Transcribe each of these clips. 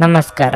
ನಮಸ್ಕಾರ.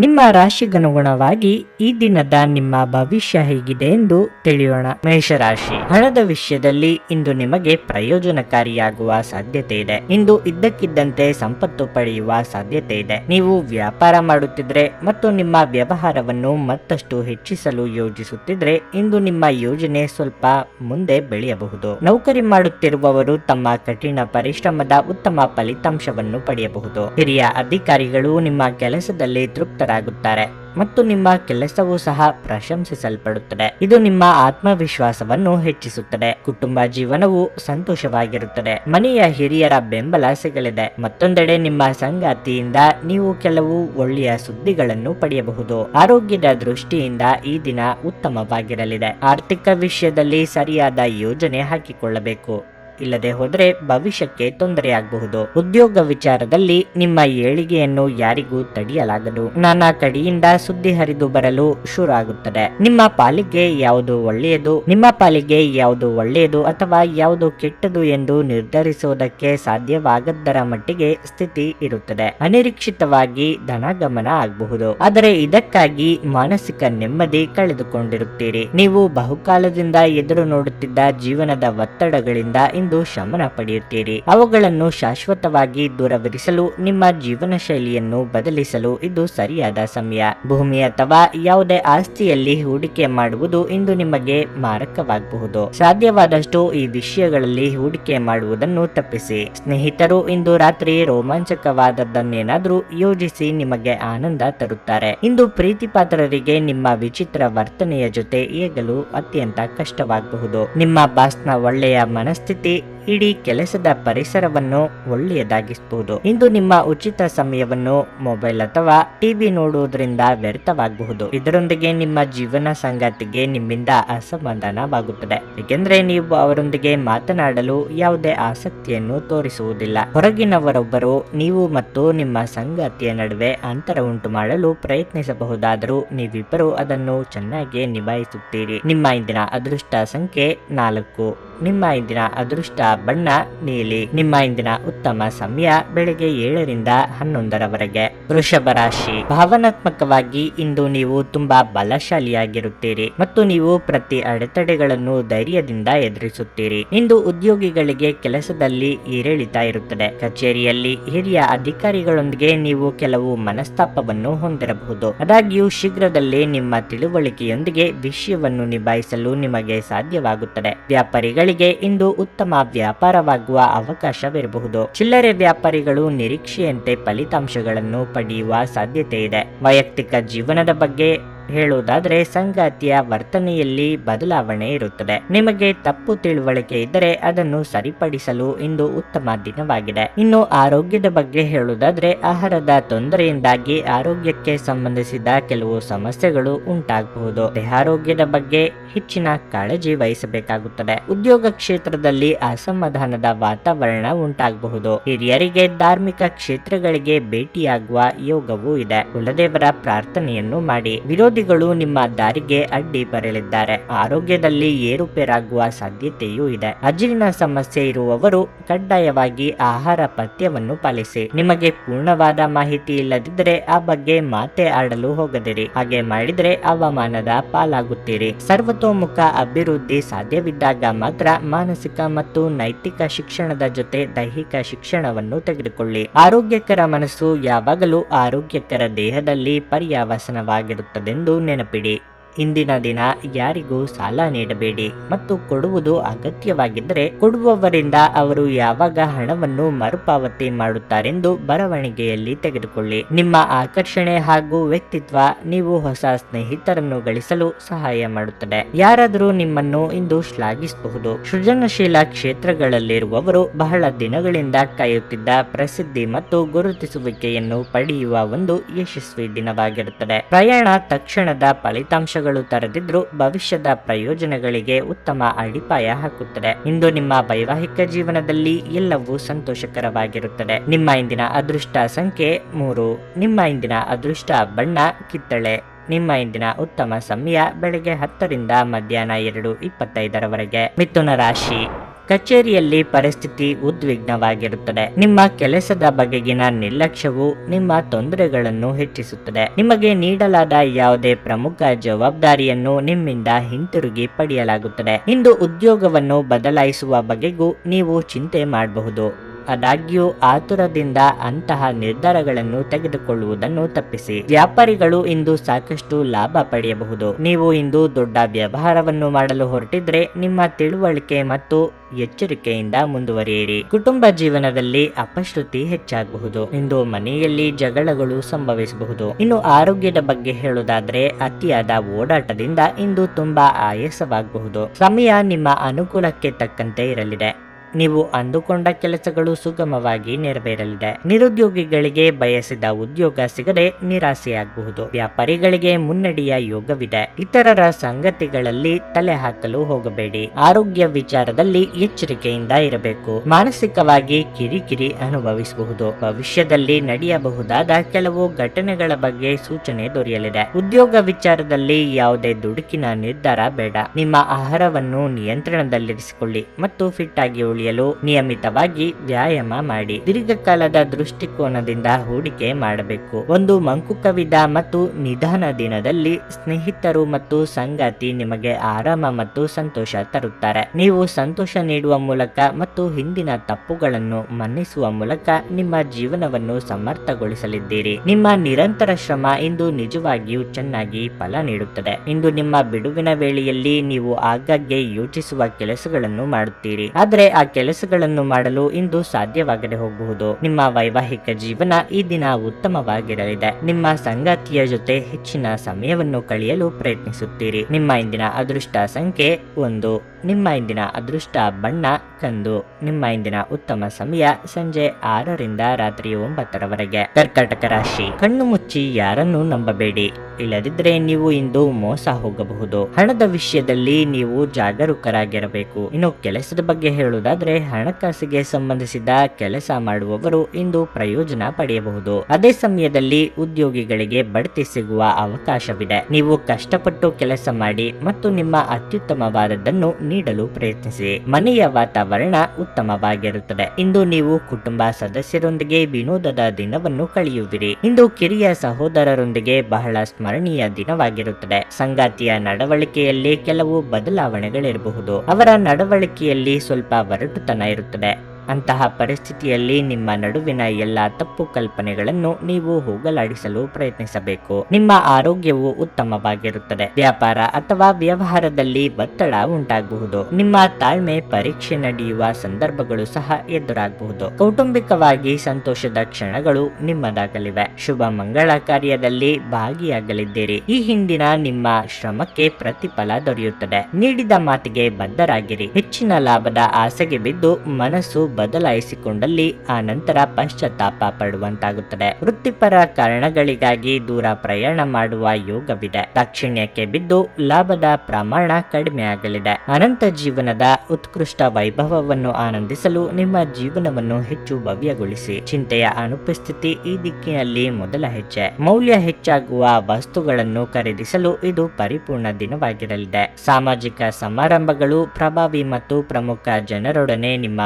ನಿಮ್ಮ ರಾಶಿಗನುಗುಣವಾಗಿ ಈ ದಿನದ ನಿಮ್ಮ ಭವಿಷ್ಯ ಹೇಗಿದೆ ಎಂದು ತಿಳಿಯೋಣ. ಮೇಷರಾಶಿ. ಹಣದ ವಿಷಯದಲ್ಲಿ ಇಂದು ನಿಮಗೆ ಪ್ರಯೋಜನಕಾರಿಯಾಗುವ ಸಾಧ್ಯತೆ ಇದೆ. ಇಂದು ಇದ್ದಕ್ಕಿದ್ದಂತೆ ಸಂಪತ್ತು ಪಡೆಯುವ ಸಾಧ್ಯತೆ ಇದೆ. ನೀವು ವ್ಯಾಪಾರ ಮಾಡುತ್ತಿದ್ರೆ ಮತ್ತು ನಿಮ್ಮ ವ್ಯವಹಾರವನ್ನು ಮತ್ತಷ್ಟು ಹೆಚ್ಚಿಸಲು ಯೋಜಿಸುತ್ತಿದ್ರೆ ಇಂದು ನಿಮ್ಮ ಯೋಜನೆ ಸ್ವಲ್ಪ ಮುಂದೆ ಬೆಳೆಯಬಹುದು. ನೌಕರಿ ಮಾಡುತ್ತಿರುವವರು ತಮ್ಮ ಕಠಿಣ ಪರಿಶ್ರಮದ ಉತ್ತಮ ಫಲಿತಾಂಶವನ್ನು ಪಡೆಯಬಹುದು. ಹಿರಿಯ ಅಧಿಕಾರಿಗಳು ನಿಮ್ಮ ಕೆಲಸದಲ್ಲಿ ತೃಪ್ತರಾಗುತ್ತಾರೆ ಮತ್ತು ನಿಮ್ಮ ಕೆಲಸವೂ ಸಹ ಪ್ರಶಂಸಿಸಲ್ಪಡುತ್ತದೆ. ಇದು ನಿಮ್ಮ ಆತ್ಮವಿಶ್ವಾಸವನ್ನು ಹೆಚ್ಚಿಸುತ್ತದೆ. ಕುಟುಂಬ ಜೀವನವು ಸಂತೋಷವಾಗಿರುತ್ತದೆ. ಮನೆಯ ಹಿರಿಯರ ಬೆಂಬಲ ಸಿಗಲಿದೆ. ಮತ್ತೊಂದೆಡೆ ನಿಮ್ಮ ಸಂಗಾತಿಯಿಂದ ನೀವು ಕೆಲವು ಒಳ್ಳೆಯ ಸುದ್ದಿಗಳನ್ನು ಪಡೆಯಬಹುದು. ಆರೋಗ್ಯದ ದೃಷ್ಟಿಯಿಂದ ಈ ದಿನ ಉತ್ತಮವಾಗಿರಲಿದೆ. ಆರ್ಥಿಕ ವಿಷಯದಲ್ಲಿ ಸರಿಯಾದ ಯೋಜನೆ ಹಾಕಿಕೊಳ್ಳಬೇಕು. ಇಲ್ಲದೆ ಹೋದರೆ ಭವಿಷ್ಯಕ್ಕೆ ತೊಂದರೆಯಾಗಬಹುದು. ಉದ್ಯೋಗ ವಿಚಾರದಲ್ಲಿ ನಿಮ್ಮ ಏಳಿಗೆಯನ್ನು ಯಾರಿಗೂ ತಡೆಯಲಾಗದು. ನಾನಾ ಕಡೆಯಿಂದ ಸುದ್ದಿ ಹರಿದು ಬರಲು ಶುರು ಆಗುತ್ತದೆ ನಿಮ್ಮ ಪಾಲಿಗೆ ಯಾವುದು ಒಳ್ಳೆಯದು? ನಿಮ್ಮ ಪಾಲಿಗೆ ಯಾವುದು ಒಳ್ಳೆಯದು ಅಥವಾ ಯಾವುದು ಕೆಟ್ಟದು ಎಂದು ನಿರ್ಧರಿಸುವುದಕ್ಕೆ ಸಾಧ್ಯವಾಗದ್ದರ ಮಟ್ಟಿಗೆ ಸ್ಥಿತಿ ಇರುತ್ತದೆ. ಅನಿರೀಕ್ಷಿತವಾಗಿ ಧನಗಮನ ಆಗಬಹುದು. ಆದರೆ ಇದಕ್ಕಾಗಿ ಮಾನಸಿಕ ನೆಮ್ಮದಿ ಕಳೆದುಕೊಂಡಿರುತ್ತೀರಿ. ನೀವು ಬಹುಕಾಲದಿಂದ ಎದುರು ನೋಡುತ್ತಿದ್ದ ಜೀವನದ ಒತ್ತಡಗಳಿಂದ ಇಂದು ಶಮನ ಪಡೆಯುತ್ತೀರಿ. ಅವುಗಳನ್ನು ಶಾಶ್ವತವಾಗಿ ದೂರವಿರಿಸಲು, ನಿಮ್ಮ ಜೀವನ ಶೈಲಿಯನ್ನು ಬದಲಿಸಲು ಇದು ಸರಿಯಾದ ಸಮಯ. ಭೂಮಿ ಅಥವಾ ಯಾವುದೇ ಆಸ್ತಿಯಲ್ಲಿ ಹೂಡಿಕೆ ಮಾಡುವುದು ಇಂದು ನಿಮಗೆ ಮಾರಕವಾಗಬಹುದು. ಸಾಧ್ಯವಾದಷ್ಟು ಈ ವಿಷಯಗಳಲ್ಲಿ ಹೂಡಿಕೆ ಮಾಡುವುದನ್ನು ತಪ್ಪಿಸಿ. ಸ್ನೇಹಿತರು ಇಂದು ರಾತ್ರಿ ರೋಮಾಂಚಕವಾದದ್ದನ್ನೇನಾದ್ರೂ ಯೋಜಿಸಿ ನಿಮಗೆ ಆನಂದ ತರುತ್ತಾರೆ. ಇಂದು ಪ್ರೀತಿ ಪಾತ್ರರಿಗೆ ನಿಮ್ಮ ವಿಚಿತ್ರ ವರ್ತನೆಯ ಜೊತೆ ಏಗಲು ಅತ್ಯಂತ ಕಷ್ಟವಾಗಬಹುದು. ನಿಮ್ಮ ಬಾಸ್ನ ಒಳ್ಳೆಯ ಮನಸ್ಥಿತಿ nanti ಇಡೀ ಕೆಲಸದ ಪರಿಸರವನ್ನು ಒಳ್ಳೆಯದಾಗಿಸಬಹುದು ಇಂದು ನಿಮ್ಮ ಉಚಿತ ಸಮಯವನ್ನು ಮೊಬೈಲ್ ಅಥವಾ ಟಿವಿ ನೋಡುವುದರಿಂದ ವ್ಯರ್ಥವಾಗಬಹುದು. ಇದರೊಂದಿಗೆ ನಿಮ್ಮ ಜೀವನ ಸಂಗಾತಿಗೆ ನಿಮ್ಮಿಂದ ಅಸಮಾಧಾನವಾಗುತ್ತದೆ. ಏಕೆಂದ್ರೆ ನೀವು ಅವರೊಂದಿಗೆ ಮಾತನಾಡಲು ಯಾವುದೇ ಆಸಕ್ತಿಯನ್ನು ತೋರಿಸುವುದಿಲ್ಲ. ಹೊರಗಿನವರೊಬ್ಬರು ನೀವು ಮತ್ತು ನಿಮ್ಮ ಸಂಗಾತಿಯ ನಡುವೆ ಅಂತರ ಉಂಟು ಮಾಡಲು ಪ್ರಯತ್ನಿಸಬಹುದಾದರೂ ನೀವಿಬ್ಬರು ಅದನ್ನು ಚೆನ್ನಾಗಿ ನಿಭಾಯಿಸುತ್ತೀರಿ. ನಿಮ್ಮ ಇಂದಿನ ಅದೃಷ್ಟ ಸಂಖ್ಯೆ ನಾಲ್ಕು. ನಿಮ್ಮ ಇಂದಿನ ಅದೃಷ್ಟ ಬಣ್ಣ ನೀಲಿ. ನಿಮ್ಮ ಇಂದಿನ ಉತ್ತಮ ಸಮಯ ಬೆಳಗ್ಗೆ ಏಳರಿಂದ ಹನ್ನೊಂದರವರೆಗೆ. ವೃಷಭ ರಾಶಿ. ಭಾವನಾತ್ಮಕವಾಗಿ ಇಂದು ನೀವು ತುಂಬಾ ಬಲಶಾಲಿಯಾಗಿರುತ್ತೀರಿ ಮತ್ತು ನೀವು ಪ್ರತಿ ಅಡೆತಡೆಗಳನ್ನು ಧೈರ್ಯದಿಂದ ಎದುರಿಸುತ್ತೀರಿ. ಇಂದು ಉದ್ಯೋಗಿಗಳಿಗೆ ಕೆಲಸದಲ್ಲಿ ಏರಿಳಿತ ಇರುತ್ತದೆ. ಕಚೇರಿಯಲ್ಲಿ ಹಿರಿಯ ಅಧಿಕಾರಿಗಳೊಂದಿಗೆ ನೀವು ಕೆಲವು ಮನಸ್ತಾಪವನ್ನು ಹೊಂದಿರಬಹುದು. ಆದಾಗ್ಯೂ ಶೀಘ್ರದಲ್ಲೇ ನಿಮ್ಮ ತಿಳುವಳಿಕೆಯೊಂದಿಗೆ ವಿಷಯವನ್ನು ನಿಭಾಯಿಸಲು ನಿಮಗೆ ಸಾಧ್ಯವಾಗುತ್ತದೆ. ವ್ಯಾಪಾರಿಗಳಿಗೆ ಇಂದು ಉತ್ತಮ ವ್ಯಾಪಾರವಾಗುವ ಅವಕಾಶವಿರಬಹುದು. ಚಿಲ್ಲರೆ ವ್ಯಾಪಾರಿಗಳು ನಿರೀಕ್ಷೆಯಂತೆ ಫಲಿತಾಂಶಗಳನ್ನು ಪಡೆಯುವ ಸಾಧ್ಯತೆ ಇದೆ ವೈಯಕ್ತಿಕ ಜೀವನದ ಬಗ್ಗೆ ಹೇಳುವುದಾದರೆ ಸಂಗಾತಿಯ ವರ್ತನೆಯಲ್ಲಿ ಬದಲಾವಣೆ ಇರುತ್ತದೆ. ನಿಮಗೆ ತಪ್ಪು ತಿಳುವಳಿಕೆ ಇದ್ದರೆ ಅದನ್ನು ಸರಿಪಡಿಸಲು ಇಂದು ಉತ್ತಮ ದಿನವಾಗಿದೆ. ಇನ್ನು ಆರೋಗ್ಯದ ಬಗ್ಗೆ ಹೇಳುವುದಾದ್ರೆ ಆಹಾರದ ತೊಂದರೆಯಿಂದಾಗಿ ಆರೋಗ್ಯಕ್ಕೆ ಸಂಬಂಧಿಸಿದ ಕೆಲವು ಸಮಸ್ಯೆಗಳು ಉಂಟಾಗಬಹುದು. ದೇಹಾರೋಗ್ಯದ ಬಗ್ಗೆ ಹೆಚ್ಚಿನ ಕಾಳಜಿ ವಹಿಸಬೇಕಾಗುತ್ತದೆ. ಉದ್ಯೋಗ ಕ್ಷೇತ್ರದಲ್ಲಿ ಅಸಮಾಧಾನದ ವಾತಾವರಣ ಉಂಟಾಗಬಹುದು. ಹಿರಿಯರಿಗೆ ಧಾರ್ಮಿಕ ಕ್ಷೇತ್ರಗಳಿಗೆ ಭೇಟಿಯಾಗುವ ಯೋಗವೂ ಇದೆ. ಕುಲದೇವರ ಪ್ರಾರ್ಥನೆಯನ್ನು ಮಾಡಿ. ವಿರೋಧಿಗಳು ನಿಮ್ಮ ದಾರಿಗೆ ಅಡ್ಡಿ ಬರಲಿದ್ದಾರೆ. ಆರೋಗ್ಯದಲ್ಲಿ ಏರುಪೇರಾಗುವ ಸಾಧ್ಯತೆಯೂ ಇದೆ. ಅಜೀರ್ಣ ಸಮಸ್ಯೆ ಇರುವವರು ಕಡ್ಡಾಯವಾಗಿ ಆಹಾರ ಪಥ್ಯವನ್ನು ಪಾಲಿಸಿ. ನಿಮಗೆ ಪೂರ್ಣವಾದ ಮಾಹಿತಿ ಇಲ್ಲದಿದ್ದರೆ ಆ ಬಗ್ಗೆ ಮಾತೆ ಆಡಲು ಹೋಗದಿರಿ. ಹಾಗೆ ಮಾಡಿದ್ರೆ ಅವಮಾನದ ಪಾಲಾಗುತ್ತೀರಿ. ಸರ್ವತೋಮುಖ ಅಭಿವೃದ್ಧಿ ಸಾಧ್ಯವಿದ್ದಾಗ ಮಾತ್ರ ಮಾನಸಿಕ ಮತ್ತು ನೈತಿಕ ಶಿಕ್ಷಣದ ಜೊತೆ ದೈಹಿಕ ಶಿಕ್ಷಣವನ್ನು ತೆಗೆದುಕೊಳ್ಳಿ. ಆರೋಗ್ಯಕರ ಮನಸ್ಸು ಯಾವಾಗಲೂ ಆರೋಗ್ಯಕರ ದೇಹದಲ್ಲಿ ಪರ್ಯಾವಸನವಾಗಿರುತ್ತದೆಂದು நெனப்பிடி ಇಂದಿನ ದಿನ ಯಾರಿಗೂ ಸಾಲ ನೀಡಬೇಡಿ ಮತ್ತು ಕೊಡುವುದು ಅಗತ್ಯವಾಗಿದ್ದರೆ ಕೊಡುವವರಿಂದ ಅವರು ಯಾವಾಗ ಹಣವನ್ನು ಮರುಪಾವತಿ ಮಾಡುತ್ತಾರೆಂದು ಬರವಣಿಗೆಯಲ್ಲಿ ತೆಗೆದುಕೊಳ್ಳಿ. ನಿಮ್ಮ ಆಕರ್ಷಣೆ ಹಾಗೂ ವ್ಯಕ್ತಿತ್ವ ನೀವು ಹೊಸ ಸ್ನೇಹಿತರನ್ನು ಗಳಿಸಲು ಸಹಾಯ ಮಾಡುತ್ತದೆ. ಯಾರಾದರೂ ನಿಮ್ಮನ್ನು ಇಂದು ಶ್ಲಾಘಿಸಬಹುದು. ಸೃಜನಶೀಲ ಕ್ಷೇತ್ರಗಳಲ್ಲಿರುವವರು ಬಹಳ ದಿನಗಳಿಂದ ಕಾಯುತ್ತಿದ್ದ ಪ್ರಸಿದ್ಧಿ ಮತ್ತು ಗುರುತಿಸುವಿಕೆಯನ್ನು ಪಡೆಯುವ ಒಂದು ಯಶಸ್ವಿ ದಿನವಾಗಿರುತ್ತದೆ. ಪ್ರಯಾಣ ತಕ್ಷಣದ ಫಲಿತಾಂಶ ತರದಿದ್ರೂ ಭವಿಷ್ಯದ ಪ್ರಯೋಜನಗಳಿಗೆ ಉತ್ತಮ ಅಡಿಪಾಯ ಹಾಕುತ್ತದೆ. ಇಂದು ನಿಮ್ಮ ವೈವಾಹಿಕ ಜೀವನದಲ್ಲಿ ಎಲ್ಲವೂ ಸಂತೋಷಕರವಾಗಿರುತ್ತದೆ. ನಿಮ್ಮ ಇಂದಿನ ಅದೃಷ್ಟ ಸಂಖ್ಯೆ ಮೂರು. ನಿಮ್ಮ ಇಂದಿನ ಅದೃಷ್ಟ ಬಣ್ಣ, ಕಿತ್ತಳೆ. ನಿಮ್ಮ ಇಂದಿನ ಉತ್ತಮ ಸಮಯ ಬೆಳಗ್ಗೆ ಹತ್ತರಿಂದ ಮಧ್ಯಾಹ್ನ ಎರಡು ಇಪ್ಪತ್ತೈದರವರೆಗೆ. ಮಿಥುನ ರಾಶಿ. ಕಚೇರಿಯಲ್ಲಿ ಪರಿಸ್ಥಿತಿ ಉದ್ವಿಗ್ನವಾಗಿರುತ್ತದೆ. ನಿಮ್ಮ ಕೆಲಸದ ಬಗೆಗಿನ ನಿರ್ಲಕ್ಷ್ಯವು ನಿಮ್ಮ ತೊಂದರೆಗಳನ್ನು ಹೆಚ್ಚಿಸುತ್ತದೆ. ನಿಮಗೆ ನೀಡಲಾದ ಯಾವುದೇ ಪ್ರಮುಖ ಜವಾಬ್ದಾರಿಯನ್ನು ನಿಮ್ಮಿಂದ ಹಿಂತಿರುಗಿ ಪಡೆಯಲಾಗುತ್ತದೆ. ಇಂದು ಉದ್ಯೋಗವನ್ನು ಬದಲಾಯಿಸುವ ಬಗೆಗೂ ನೀವು ಚಿಂತೆ ಮಾಡಬಹುದು. ಆದಾಗ್ಯೂ ಆತುರದಿಂದ ಅಂತಹ ನಿರ್ಧಾರಗಳನ್ನು ತೆಗೆದುಕೊಳ್ಳುವುದನ್ನು ತಪ್ಪಿಸಿ. ವ್ಯಾಪಾರಿಗಳು ಇಂದು ಸಾಕಷ್ಟು ಲಾಭ ಪಡೆಯಬಹುದು. ನೀವು ಇಂದು ದೊಡ್ಡ ವ್ಯವಹಾರವನ್ನು ಮಾಡಲು ಹೊರಟಿದ್ರೆ ನಿಮ್ಮ ತಿಳುವಳಿಕೆ ಮತ್ತು ಎಚ್ಚರಿಕೆಯಿಂದ ಮುಂದುವರಿಯಿರಿ. ಕುಟುಂಬ ಜೀವನದಲ್ಲಿ ಅಪಶ್ರುತಿ ಹೆಚ್ಚಾಗಬಹುದು. ಇಂದು ಮನೆಯಲ್ಲಿ ಜಗಳಗಳು ಸಂಭವಿಸಬಹುದು. ಇನ್ನು ಆರೋಗ್ಯದ ಬಗ್ಗೆ ಹೇಳುವುದಾದ್ರೆ ಅತಿಯಾದ ಓಡಾಟದಿಂದ ಇಂದು ತುಂಬಾ ಆಯಾಸವಾಗಬಹುದು. ಸಮಯ ನಿಮ್ಮ ಅನುಕೂಲಕ್ಕೆ ತಕ್ಕಂತೆ ಇರಲಿದೆ. ನೀವು ಅಂದುಕೊಂಡ ಕೆಲಸಗಳು ಸುಗಮವಾಗಿ ನೆರವೇರಲಿದೆ. ನಿರುದ್ಯೋಗಿಗಳಿಗೆ ಬಯಸಿದ ಉದ್ಯೋಗ ಸಿಗದೆ ನಿರಾಸೆಯಾಗಬಹುದು. ವ್ಯಾಪಾರಿಗಳಿಗೆ ಮುನ್ನಡೆಯ ಯೋಗವಿದೆ. ಇತರರ ಸಂಗತಿಗಳಲ್ಲಿ ತಲೆ ಹಾಕಲು ಹೋಗಬೇಡಿ. ಆರೋಗ್ಯ ವಿಚಾರದಲ್ಲಿ ಎಚ್ಚರಿಕೆಯಿಂದ ಇರಬೇಕು. ಮಾನಸಿಕವಾಗಿ ಕಿರಿಕಿರಿ ಅನುಭವಿಸಬಹುದು. ಭವಿಷ್ಯದಲ್ಲಿ ನಡೆಯಬಹುದಾದ ಕೆಲವು ಘಟನೆಗಳ ಬಗ್ಗೆ ಸೂಚನೆ ದೊರೆಯಲಿದೆ. ಉದ್ಯೋಗ ವಿಚಾರದಲ್ಲಿ ಯಾವುದೇ ದುಡುಕಿನ ನಿರ್ಧಾರ ಬೇಡ. ನಿಮ್ಮ ಆಹಾರವನ್ನು ನಿಯಂತ್ರಣದಲ್ಲಿರಿಸಿಕೊಳ್ಳಿ ಮತ್ತು ಫಿಟ್ ಆಗಿ ಉಳಿಯಲು ನಿಯಮಿತವಾಗಿ ವ್ಯಾಯಾಮ ಮಾಡಿ ದೀರ್ಘಕಾಲದ ದೃಷ್ಟಿಕೋನದಿಂದ ಹೂಡಿಕೆ ಮಾಡಬೇಕು. ಒಂದು ಮಂಕು ಕವಿದ ಮತ್ತು ನಿಧಾನ ದಿನದಲ್ಲಿ ಸ್ನೇಹಿತರು ಮತ್ತು ಸಂಗಾತಿ ನಿಮಗೆ ಆರಾಮ ಮತ್ತು ಸಂತೋಷ ತರುತ್ತಾರೆ. ನೀವು ಸಂತೋಷ ನೀಡುವ ಮೂಲಕ ಮತ್ತು ಹಿಂದಿನ ತಪ್ಪುಗಳನ್ನು ಮನ್ನಿಸುವ ಮೂಲಕ ನಿಮ್ಮ ಜೀವನವನ್ನು ಸಮರ್ಥಗೊಳಿಸಲಿದ್ದೀರಿ. ನಿಮ್ಮ ನಿರಂತರ ಶ್ರಮ ಇಂದು ನಿಜವಾಗಿಯೂ ಚೆನ್ನಾಗಿ ಫಲ ನೀಡುತ್ತದೆ. ಇಂದು ನಿಮ್ಮ ಬಿಡುವಿನ ವೇಳೆಯಲ್ಲಿ ನೀವು ಆಗಾಗ್ಗೆ ಯೋಚಿಸುವ ಕೆಲಸಗಳನ್ನು ಮಾಡುತ್ತೀರಿ. ಆದರೆ ಆ ಕೆಲಸಗಳನ್ನು ಮಾಡಲು ಇಂದು ಸಾಧ್ಯವಾಗದೆ ಹೋಗಬಹುದು. ನಿಮ್ಮ ವೈವಾಹಿಕ ಜೀವನ ಈ ದಿನ ಉತ್ತಮವಾಗಿರಲಿದೆ. ನಿಮ್ಮ ಸಂಗಾತಿಯ ಜೊತೆ ಹೆಚ್ಚಿನ ಸಮಯವನ್ನು ಕಳೆಯಲು ಪ್ರಯತ್ನಿಸುತ್ತೀರಿ. ನಿಮ್ಮ ಇಂದಿನ ಅದೃಷ್ಟ ಸಂಖ್ಯೆ ಒಂದು. ನಿಮ್ಮ ಇಂದಿನ ಅದೃಷ್ಟ ಬಣ್ಣ ಕಂದು. ನಿಮ್ಮ ಇಂದಿನ ಉತ್ತಮ ಸಮಯ ಸಂಜೆ ಆರರಿಂದ ರಾತ್ರಿ ಒಂಬತ್ತರವರೆಗೆ. ಕರ್ಕಾಟಕ ರಾಶಿ. ಕಣ್ಣು ಮುಚ್ಚಿ ಯಾರನ್ನು ನಂಬಬೇಡಿ. ಇಲ್ಲದಿದ್ರೆ ನೀವು ಇಂದು ಮೋಸ ಹೋಗಬಹುದು. ಹಣದ ವಿಷಯದಲ್ಲಿ ನೀವು ಜಾಗರೂಕರಾಗಿರಬೇಕು. ಇನ್ನು ಕೆಲಸದ ಬಗ್ಗೆ ಹೇಳುವುದಾದ್ರೆ ಹಣಕಾಸಿಗೆ ಸಂಬಂಧಿಸಿದ ಕೆಲಸ ಮಾಡುವವರು ಇಂದು ಪ್ರಯೋಜನ ಪಡೆಯಬಹುದು. ಅದೇ ಸಮಯದಲ್ಲಿ ಉದ್ಯೋಗಿಗಳಿಗೆ ಬಡ್ತಿ ಸಿಗುವ ಅವಕಾಶವಿದೆ. ನೀವು ಕಷ್ಟಪಟ್ಟು ಕೆಲಸ ಮಾಡಿ ಮತ್ತು ನಿಮ್ಮ ಅತ್ಯುತ್ತಮವಾದದ್ದನ್ನು ನೀಡಲು ಪ್ರಯತ್ನಿಸಿ. ಮನೆಯ ವಾತಾವರಣ ಉತ್ತಮವಾಗಿರುತ್ತದೆ. ಇಂದು ನೀವು ಕುಟುಂಬ ಸದಸ್ಯರೊಂದಿಗೆ ವಿನೋದದ ದಿನವನ್ನು ಕಳೆಯುವಿರಿ. ಇಂದು ಕಿರಿಯ ಸಹೋದರರೊಂದಿಗೆ ಬಹಳ ಸ್ಮರಣೀಯ ದಿನವಾಗಿರುತ್ತದೆ. ಸಂಗಾತಿಯ ನಡವಳಿಕೆಯಲ್ಲಿ ಕೆಲವು ಬದಲಾವಣೆಗಳಿರಬಹುದು. ಅವರ ನಡವಳಿಕೆಯಲ್ಲಿ ಸ್ವಲ್ಪ ಒರಟುತನ ಇರುತ್ತದೆ ಅಂತಹ ಪರಿಸ್ಥಿತಿಯಲ್ಲಿ ನಿಮ್ಮ ನಡುವಿನ ಎಲ್ಲಾ ತಪ್ಪು ಕಲ್ಪನೆಗಳನ್ನು ನೀವು ಹೋಗಲಾಡಿಸಲು ಪ್ರಯತ್ನಿಸಬೇಕು. ನಿಮ್ಮ ಆರೋಗ್ಯವು ಉತ್ತಮವಾಗಿರುತ್ತದೆ. ವ್ಯಾಪಾರ ಅಥವಾ ವ್ಯವಹಾರದಲ್ಲಿ ಒತ್ತಡ ಉಂಟಾಗಬಹುದು. ನಿಮ್ಮ ತಾಳ್ಮೆ ಪರೀಕ್ಷೆ ನಡೆಯುವ ಸಂದರ್ಭಗಳು ಸಹ ಎದುರಾಗಬಹುದು. ಕೌಟುಂಬಿಕವಾಗಿ ಸಂತೋಷದ ಕ್ಷಣಗಳು ನಿಮ್ಮದಾಗಲಿವೆ. ಶುಭ ಮಂಗಳ ಕಾರ್ಯದಲ್ಲಿ ಭಾಗಿಯಾಗಲಿದ್ದೀರಿ. ಈ ಹಿಂದಿನ ನಿಮ್ಮ ಶ್ರಮಕ್ಕೆ ಪ್ರತಿಫಲ ದೊರೆಯುತ್ತದೆ. ನೀಡಿದ ಮಾತಿಗೆ ಬದ್ಧರಾಗಿರಿ. ಹೆಚ್ಚಿನ ಲಾಭದ ಆಸೆಗೆ ಬಿದ್ದು ಮನಸ್ಸು ಬದಲಾಯಿಸಿಕೊಂಡಲ್ಲಿ ಆ ನಂತರ ಪಶ್ಚಾತ್ತಾಪ ಪಡುವಂತಾಗುತ್ತದೆ. ವೃತ್ತಿಪರ ಕಾರಣಗಳಿಗಾಗಿ ದೂರ ಪ್ರಯಾಣ ಮಾಡುವ ಯೋಗವಿದೆ. ದಾಕ್ಷಿಣ್ಯಕ್ಕೆ ಬಿದ್ದು ಲಾಭದ ಪ್ರಮಾಣ ಕಡಿಮೆಯಾಗಲಿದೆ. ಅನಂತ ಜೀವನದ ಉತ್ಕೃಷ್ಟ ವೈಭವವನ್ನು ಆನಂದಿಸಲು ನಿಮ್ಮ ಜೀವನವನ್ನು ಹೆಚ್ಚು ಭವ್ಯಗೊಳಿಸಿ. ಚಿಂತೆಯ ಅನುಪಸ್ಥಿತಿ ಈ ದಿಕ್ಕಿನಲ್ಲಿ ಮೊದಲ ಹೆಜ್ಜೆ. ಮೌಲ್ಯ ಹೆಚ್ಚಾಗುವ ವಸ್ತುಗಳನ್ನು ಖರೀದಿಸಲು ಇದು ಪರಿಪೂರ್ಣ ದಿನವಾಗಿರಲಿದೆ. ಸಾಮಾಜಿಕ ಸಮಾರಂಭಗಳು ಪ್ರಭಾವಿ ಮತ್ತು ಪ್ರಮುಖ ಜನರೊಡನೆ ನಿಮ್ಮ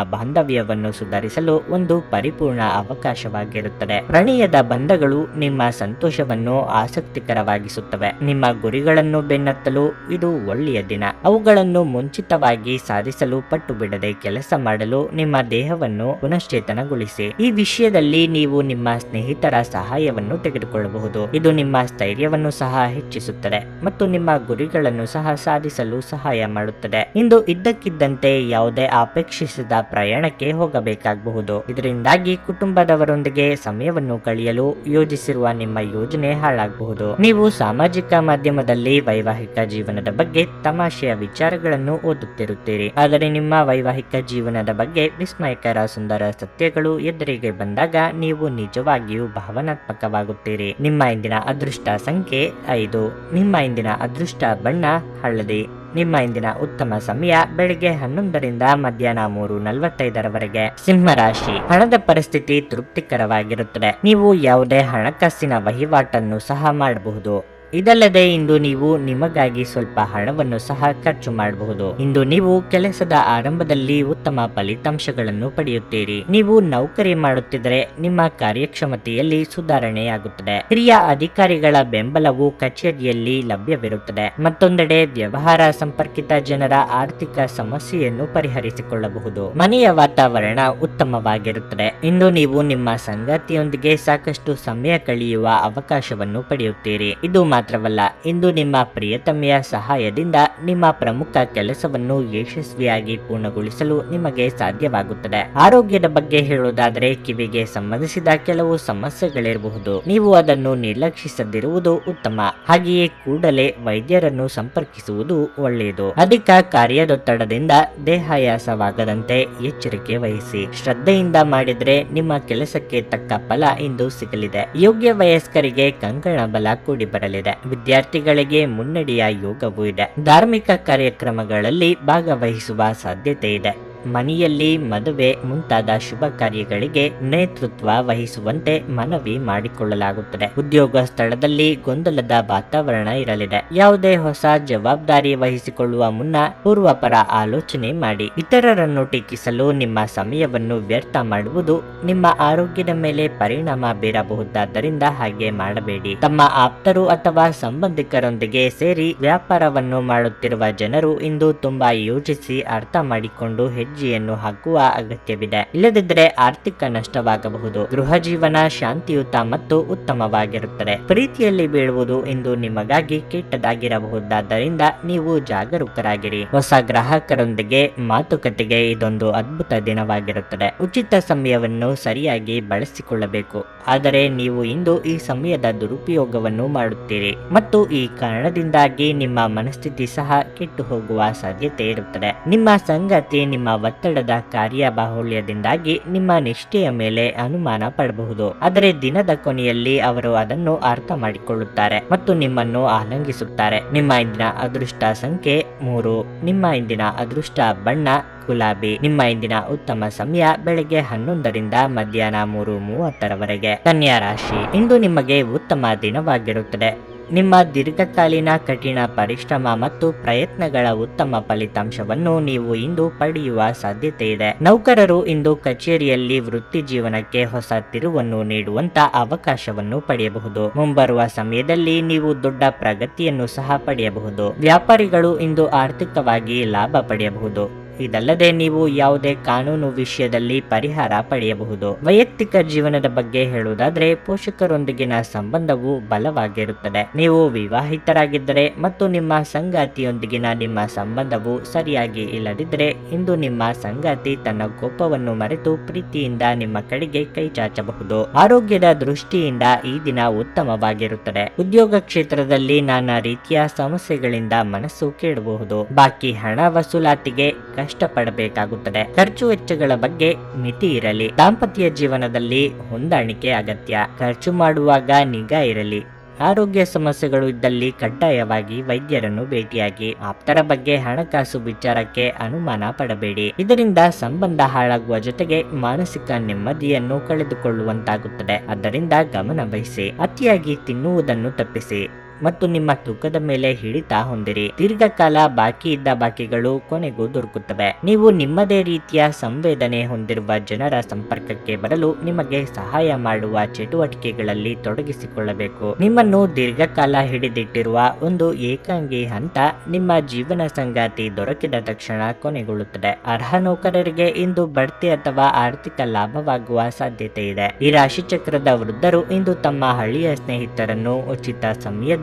ಬಾಂಧವ್ಯವನ್ನು ಸುಧಾರಿಸಲು ಒಂದು ಪರಿಪೂರ್ಣ ಅವಕಾಶವಾಗಿರುತ್ತದೆ. ಪ್ರಣಯದ ಬಂಧಗಳು ನಿಮ್ಮ ಸಂತೋಷವನ್ನು ಆಸಕ್ತಿಕರವಾಗಿಸುತ್ತವೆ. ನಿಮ್ಮ ಗುರಿಗಳನ್ನು ಬೆನ್ನತ್ತಲು ಇದು ಒಳ್ಳೆಯ ದಿನ. ಅವುಗಳನ್ನು ಮುಂಚಿತವಾಗಿ ಸಾಧಿಸಲು ಪಟ್ಟು ಬಿಡದೆ ಕೆಲಸ ಮಾಡಲು ನಿಮ್ಮ ದೇಹವನ್ನು ಪುನಶ್ಚೇತನಗೊಳಿಸಿ. ಈ ವಿಷಯದಲ್ಲಿ ನೀವು ನಿಮ್ಮ ಸ್ನೇಹಿತರ ಸಹಾಯವನ್ನು ತೆಗೆದುಕೊಳ್ಳಬಹುದು. ಇದು ನಿಮ್ಮ ಸ್ಥೈರ್ಯವನ್ನು ಸಹ ಹೆಚ್ಚಿಸುತ್ತದೆ ಮತ್ತು ನಿಮ್ಮ ಗುರಿಗಳನ್ನು ಸಹ ಸಾಧಿಸಲು ಸಹಾಯ ಮಾಡುತ್ತದೆ. ಇಂದು ಇದ್ದಕ್ಕಿದ್ದಂತೆ ಯಾವುದೇ ಅಪೇಕ್ಷಿಸಿದ ಪ್ರಯಾಣಕ್ಕೆ ಹೋಗಬೇಕಾಗಬಹುದು ಇದರಿಂದಾಗಿ ಕುಟುಂಬದವರೊಂದಿಗೆ ಸಮಯವನ್ನು ಕಳೆಯಲು ಯೋಜಿಸಿರುವ ನಿಮ್ಮ ಯೋಜನೆ ಹಾಳಾಗಬಹುದು. ನೀವು ಸಾಮಾಜಿಕ ಮಾಧ್ಯಮದಲ್ಲಿ ವೈವಾಹಿಕ ಜೀವನದ ಬಗ್ಗೆ ತಮಾಷೆಯ ವಿಚಾರಗಳನ್ನು ಓದುತ್ತಿರುತ್ತೀರಿ. ಆದರೆ ನಿಮ್ಮ ವೈವಾಹಿಕ ಜೀವನದ ಬಗ್ಗೆ ವಿಸ್ಮಯಕರ ಸುಂದರ ಸತ್ಯಗಳು ಎದುರಿಗೆ ಬಂದಾಗ ನೀವು ನಿಜವಾಗಿಯೂ ಭಾವನಾತ್ಮಕವಾಗುತ್ತೀರಿ. ನಿಮ್ಮ ಇಂದಿನ ಅದೃಷ್ಟ ಸಂಖ್ಯೆ ಐದು. ನಿಮ್ಮ ಇಂದಿನ ಅದೃಷ್ಟ ಬಣ್ಣ ಹಳದಿ. ನಿಮ್ಮ ಇಂದಿನ ಉತ್ತಮ ಸಮಯ ಬೆಳಿಗ್ಗೆ ಹನ್ನೊಂದರಿಂದ ಮಧ್ಯಾಹ್ನ ಮೂರು ನಲವತ್ತೈದರವರೆಗೆ. ಸಿಂಹರಾಶಿ ಹಣದ ಪರಿಸ್ಥಿತಿ ತೃಪ್ತಿಕರವಾಗಿರುತ್ತದೆ. ನೀವು ಯಾವುದೇ ಹಣಕಾಸಿನ ವಹಿವಾಟನ್ನು ಸಹ ಮಾಡಬಹುದು. ಇದಲ್ಲದೆ ಇಂದು ನೀವು ನಿಮಗಾಗಿ ಸ್ವಲ್ಪ ಹಣವನ್ನು ಸಹ ಖರ್ಚು ಮಾಡಬಹುದು. ಇಂದು ನೀವು ಕೆಲಸದ ಆರಂಭದಲ್ಲಿ ಉತ್ತಮ ಫಲಿತಾಂಶಗಳನ್ನು ಪಡೆಯುತ್ತೀರಿ. ನೀವು ನೌಕರಿ ಮಾಡುತ್ತಿದ್ದರೆ ನಿಮ್ಮ ಕಾರ್ಯಕ್ಷಮತೆಯಲ್ಲಿ ಸುಧಾರಣೆಯಾಗುತ್ತದೆ. ಹಿರಿಯ ಅಧಿಕಾರಿಗಳ ಬೆಂಬಲವು ಕಚೇರಿಯಲ್ಲಿ ಲಭ್ಯವಿರುತ್ತದೆ. ಮತ್ತೊಂದೆಡೆ ವ್ಯವಹಾರ ಸಂಪರ್ಕಿತ ಜನರ ಆರ್ಥಿಕ ಸಮಸ್ಯೆಯನ್ನು ಪರಿಹರಿಸಿಕೊಳ್ಳಬಹುದು. ಮನೆಯ ವಾತಾವರಣ ಉತ್ತಮವಾಗಿರುತ್ತದೆ. ಇಂದು ನೀವು ನಿಮ್ಮ ಸಂಗಾತಿಯೊಂದಿಗೆ ಸಾಕಷ್ಟು ಸಮಯ ಕಳೆಯುವ ಅವಕಾಶವನ್ನು ಪಡೆಯುತ್ತೀರಿ. ಇದು ಮಾತ್ರವಲ್ಲ, ಇಂದು ನಿಮ್ಮ ಪ್ರಿಯತಮೆಯ ಸಹಾಯದಿಂದ ನಿಮ್ಮ ಪ್ರಮುಖ ಕೆಲಸವನ್ನು ಯಶಸ್ವಿಯಾಗಿ ಪೂರ್ಣಗೊಳಿಸಲು ನಿಮಗೆ ಸಾಧ್ಯವಾಗುತ್ತದೆ. ಆರೋಗ್ಯದ ಬಗ್ಗೆ ಹೇಳುವುದಾದರೆ, ಕಿವಿಗೆ ಸಂಬಂಧಿಸಿದ ಕೆಲವು ಸಮಸ್ಯೆಗಳಿರಬಹುದು. ನೀವು ಅದನ್ನು ನಿರ್ಲಕ್ಷಿಸದಿರುವುದು ಉತ್ತಮ. ಹಾಗೆಯೇ ಕೂಡಲೇ ವೈದ್ಯರನ್ನು ಸಂಪರ್ಕಿಸುವುದು ಒಳ್ಳೆಯದು. ಅಧಿಕ ಕಾರ್ಯದೊತ್ತಡದಿಂದ ದೇಹಾಯಾಸವಾಗದಂತೆ ಎಚ್ಚರಿಕೆ ವಹಿಸಿ. ಶ್ರದ್ಧೆಯಿಂದ ಮಾಡಿದ್ರೆ ನಿಮ್ಮ ಕೆಲಸಕ್ಕೆ ತಕ್ಕ ಫಲ ಇಂದು ಸಿಗಲಿದೆ. ಯೋಗ್ಯ ವಯಸ್ಕರಿಗೆ ಕಂಕಣ ಬಲ ಕೂಡಿ ಬರಲಿದೆ. ವಿದ್ಯಾರ್ಥಿಗಳಿಗೆ ಮುನ್ನಡೆಯ ಯೋಗವೂ ಇದೆ. ಧಾರ್ಮಿಕ ಕಾರ್ಯಕ್ರಮಗಳಲ್ಲಿ ಭಾಗವಹಿಸುವ ಸಾಧ್ಯತೆ ಇದೆ. ಮನೆಯಲ್ಲಿ ಮದುವೆ ಮುಂತಾದ ಶುಭ ಕಾರ್ಯಗಳಿಗೆ ನೇತೃತ್ವ ವಹಿಸುವಂತೆ ಮನವಿ ಮಾಡಿಕೊಳ್ಳಲಾಗುತ್ತದೆ. ಉದ್ಯೋಗ ಸ್ಥಳದಲ್ಲಿ ಗೊಂದಲದ ವಾತಾವರಣ ಇರಲಿದೆ. ಯಾವುದೇ ಹೊಸ ಜವಾಬ್ದಾರಿ ವಹಿಸಿಕೊಳ್ಳುವ ಮುನ್ನ ಪೂರ್ವಪರ ಆಲೋಚನೆ ಮಾಡಿ. ಇತರರನ್ನು ಟೀಕಿಸಲು ನಿಮ್ಮ ಸಮಯವನ್ನು ವ್ಯರ್ಥ ಮಾಡುವುದು ನಿಮ್ಮ ಆರೋಗ್ಯದ ಮೇಲೆ ಪರಿಣಾಮ ಬೀರಬಹುದಾದ್ದರಿಂದ ಹಾಗೆ ಮಾಡಬೇಡಿ. ತಮ್ಮ ಆಪ್ತರು ಅಥವಾ ಸಂಬಂಧಿಕರೊಂದಿಗೆ ಸೇರಿ ವ್ಯಾಪಾರವನ್ನು ಮಾಡುತ್ತಿರುವ ಜನರು ಇಂದು ತುಂಬಾ ಯೋಚಿಸಿ ಅರ್ಥ ಮಾಡಿಕೊಂಡು ಹೆಜ್ಜೆಯನ್ನು ಹಾಕುವ ಅಗತ್ಯವಿದೆ. ಇಲ್ಲದಿದ್ದರೆ ಆರ್ಥಿಕ ನಷ್ಟವಾಗಬಹುದು. ಗೃಹ ಜೀವನ ಶಾಂತಿಯುತ ಮತ್ತು ಉತ್ತಮವಾಗಿರುತ್ತದೆ. ಪ್ರೀತಿಯಲ್ಲಿ ಬೀಳುವುದು ಇಂದು ನಿಮಗಾಗಿ ಕೆಟ್ಟದಾಗಿರಬಹುದಾದ್ದರಿಂದ ನೀವು ಜಾಗರೂಕರಾಗಿರಿ. ಹೊಸ ಗ್ರಾಹಕರೊಂದಿಗೆ ಮಾತುಕತೆಗೆ ಇದೊಂದು ಅದ್ಭುತ ದಿನವಾಗಿರುತ್ತದೆ. ಉಚಿತ ಸಮಯವನ್ನು ಸರಿಯಾಗಿ ಬಳಸಿಕೊಳ್ಳಬೇಕು. ಆದರೆ ನೀವು ಇಂದು ಈ ಸಮಯದ ದುರುಪಯೋಗವನ್ನು ಮಾಡುತ್ತೀರಿ. ಮತ್ತು ಈ ಕಾರಣದಿಂದಾಗಿ ನಿಮ್ಮ ಮನಸ್ಥಿತಿ ಸಹ ಕೆಟ್ಟು ಹೋಗುವ ಸಾಧ್ಯತೆ ಇರುತ್ತದೆ. ನಿಮ್ಮ ಸಂಗತಿ ನಿಮ್ಮ ಒತ್ತಡದ ಕಾರ್ಯ ಬಾಹುಳ್ಯದಿಂದಾಗಿ ನಿಮ್ಮ ನಿಷ್ಠೆಯ ಮೇಲೆ ಅನುಮಾನ ಪಡಬಹುದು. ಆದರೆ ದಿನದ ಕೊನೆಯಲ್ಲಿ ಅವರು ಅದನ್ನು ಅರ್ಥ ಮಾಡಿಕೊಳ್ಳುತ್ತಾರೆ ಮತ್ತು ನಿಮ್ಮನ್ನು ಆಲಂಗಿಸುತ್ತಾರೆ. ನಿಮ್ಮ ಇಂದಿನ ಅದೃಷ್ಟ ಸಂಖ್ಯೆ ಮೂರು. ನಿಮ್ಮ ಇಂದಿನ ಅದೃಷ್ಟ ಬಣ್ಣ ಗುಲಾಬಿ. ನಿಮ್ಮ ಇಂದಿನ ಉತ್ತಮ ಸಮಯ ಬೆಳಗ್ಗೆ ಹನ್ನೊಂದರಿಂದ ಮಧ್ಯಾಹ್ನ ಮೂರು ಮೂವತ್ತರವರೆಗೆ. ಕನ್ಯಾ ರಾಶಿ. ಇಂದು ನಿಮಗೆ ಉತ್ತಮ ದಿನವಾಗಿರುತ್ತದೆ. ನಿಮ್ಮ ದೀರ್ಘಕಾಲೀನ ಕಠಿಣ ಪರಿಶ್ರಮ ಮತ್ತು ಪ್ರಯತ್ನಗಳ ಉತ್ತಮ ಫಲಿತಾಂಶವನ್ನು ನೀವು ಇಂದು ಪಡೆಯುವ ಸಾಧ್ಯತೆ ಇದೆ. ನೌಕರರು ಇಂದು ಕಚೇರಿಯಲ್ಲಿ ವೃತ್ತಿ ಜೀವನಕ್ಕೆ ಹೊಸ ತಿರುವನ್ನು ನೀಡುವಂತ ಅವಕಾಶವನ್ನು ಪಡೆಯಬಹುದು. ಮುಂಬರುವ ಸಮಯದಲ್ಲಿ ನೀವು ದೊಡ್ಡ ಪ್ರಗತಿಯನ್ನು ಸಹ ಪಡೆಯಬಹುದು. ವ್ಯಾಪಾರಿಗಳು ಇಂದು ಆರ್ಥಿಕವಾಗಿ ಲಾಭ ಪಡೆಯಬಹುದು. ಇದಲ್ಲದೆ ನೀವು ಯಾವುದೇ ಕಾನೂನು ವಿಷಯದಲ್ಲಿ ಪರಿಹಾರ ಪಡೆಯಬಹುದು. ವೈಯಕ್ತಿಕ ಜೀವನದ ಬಗ್ಗೆ ಹೇಳುವುದಾದ್ರೆ ಪೋಷಕರೊಂದಿಗಿನ ಸಂಬಂಧವು ಬಲವಾಗಿರುತ್ತದೆ. ನೀವು ವಿವಾಹಿತರಾಗಿದ್ದರೆ ಮತ್ತು ನಿಮ್ಮ ಸಂಗಾತಿಯೊಂದಿಗಿನ ನಿಮ್ಮ ಸಂಬಂಧವು ಸರಿಯಾಗಿ ಇಲ್ಲದಿದ್ದರೆ ಇಂದು ನಿಮ್ಮ ಸಂಗಾತಿ ತನ್ನ ಕೋಪವನ್ನು ಮರೆತು ಪ್ರೀತಿಯಿಂದ ನಿಮ್ಮ ಕಡೆಗೆ ಕೈ ಚಾಚಬಹುದು. ಆರೋಗ್ಯದ ದೃಷ್ಟಿಯಿಂದ ಈ ದಿನ ಉತ್ತಮವಾಗಿರುತ್ತದೆ. ಉದ್ಯೋಗ ಕ್ಷೇತ್ರದಲ್ಲಿ ನಾನಾ ರೀತಿಯ ಸಮಸ್ಯೆಗಳಿಂದ ಮನಸ್ಸು ಕೇಳಬಹುದು. ಬಾಕಿ ಹಣ ವಸೂಲಾತಿಗೆ ಕಷ್ಟಪಡಬೇಕಾಗುತ್ತದೆ. ಖರ್ಚು ವೆಚ್ಚಗಳ ಬಗ್ಗೆ ಮಿತಿ ಇರಲಿ. ದಾಂಪತ್ಯ ಜೀವನದಲ್ಲಿ ಹೊಂದಾಣಿಕೆ ಅಗತ್ಯ. ಖರ್ಚು ಮಾಡುವಾಗ ನಿಗಾ ಇರಲಿ. ಆರೋಗ್ಯ ಸಮಸ್ಯೆಗಳು ಇದ್ದಲ್ಲಿ ಕಡ್ಡಾಯವಾಗಿ ವೈದ್ಯರನ್ನು ಭೇಟಿಯಾಗಿ. ಆಪ್ತರ ಬಗ್ಗೆ ಹಣಕಾಸು ವಿಚಾರಕ್ಕೆ ಅನುಮಾನ ಪಡಬೇಡಿ. ಇದರಿಂದ ಸಂಬಂಧ ಹಾಳಾಗುವ ಜೊತೆಗೆ ಮಾನಸಿಕ ನೆಮ್ಮದಿಯನ್ನು ಕಳೆದುಕೊಳ್ಳುವಂತಾಗುತ್ತದೆ. ಅದರಿಂದ ಗಮನ ವಹಿಸಿ. ಅತಿಯಾಗಿ ತಿನ್ನುವುದನ್ನು ತಪ್ಪಿಸಿ. ಮತ್ತು ನಿಮ್ಮ ತೂಕದ ಮೇಲೆ ಹಿಡಿತ ಹೊಂದಿರಿ. ದೀರ್ಘಕಾಲ ಬಾಕಿ ಇದ್ದ ಬಾಕಿಗಳು ಕೊನೆಗೂ ದೊರಕುತ್ತವೆ. ನೀವು ನಿಮ್ಮದೇ ರೀತಿಯ ಸಂವೇದನೆ ಹೊಂದಿರುವ ಜನರ ಸಂಪರ್ಕಕ್ಕೆ ಬರಲು ನಿಮಗೆ ಸಹಾಯ ಮಾಡುವ ಚಟುವಟಿಕೆಗಳಲ್ಲಿ ತೊಡಗಿಸಿಕೊಳ್ಳಬೇಕು. ನಿಮ್ಮನ್ನು ದೀರ್ಘಕಾಲ ಹಿಡಿದಿಟ್ಟಿರುವ ಒಂದು ಏಕಾಂಗಿ ಹಂತ ನಿಮ್ಮ ಜೀವನ ಸಂಗಾತಿ ದೊರಕಿದ ತಕ್ಷಣ ಕೊನೆಗೊಳ್ಳುತ್ತದೆ. ಅರ್ಹ ನೌಕರರಿಗೆ ಇಂದು ಬಡ್ತಿ ಅಥವಾ ಆರ್ಥಿಕ ಲಾಭವಾಗುವ ಸಾಧ್ಯತೆ ಇದೆ. ಈ ರಾಶಿ ಚಕ್ರದ ವೃದ್ಧರು ಇಂದು ತಮ್ಮ ಹಳ್ಳಿಯ ಸ್ನೇಹಿತರನ್ನು ಉಚಿತ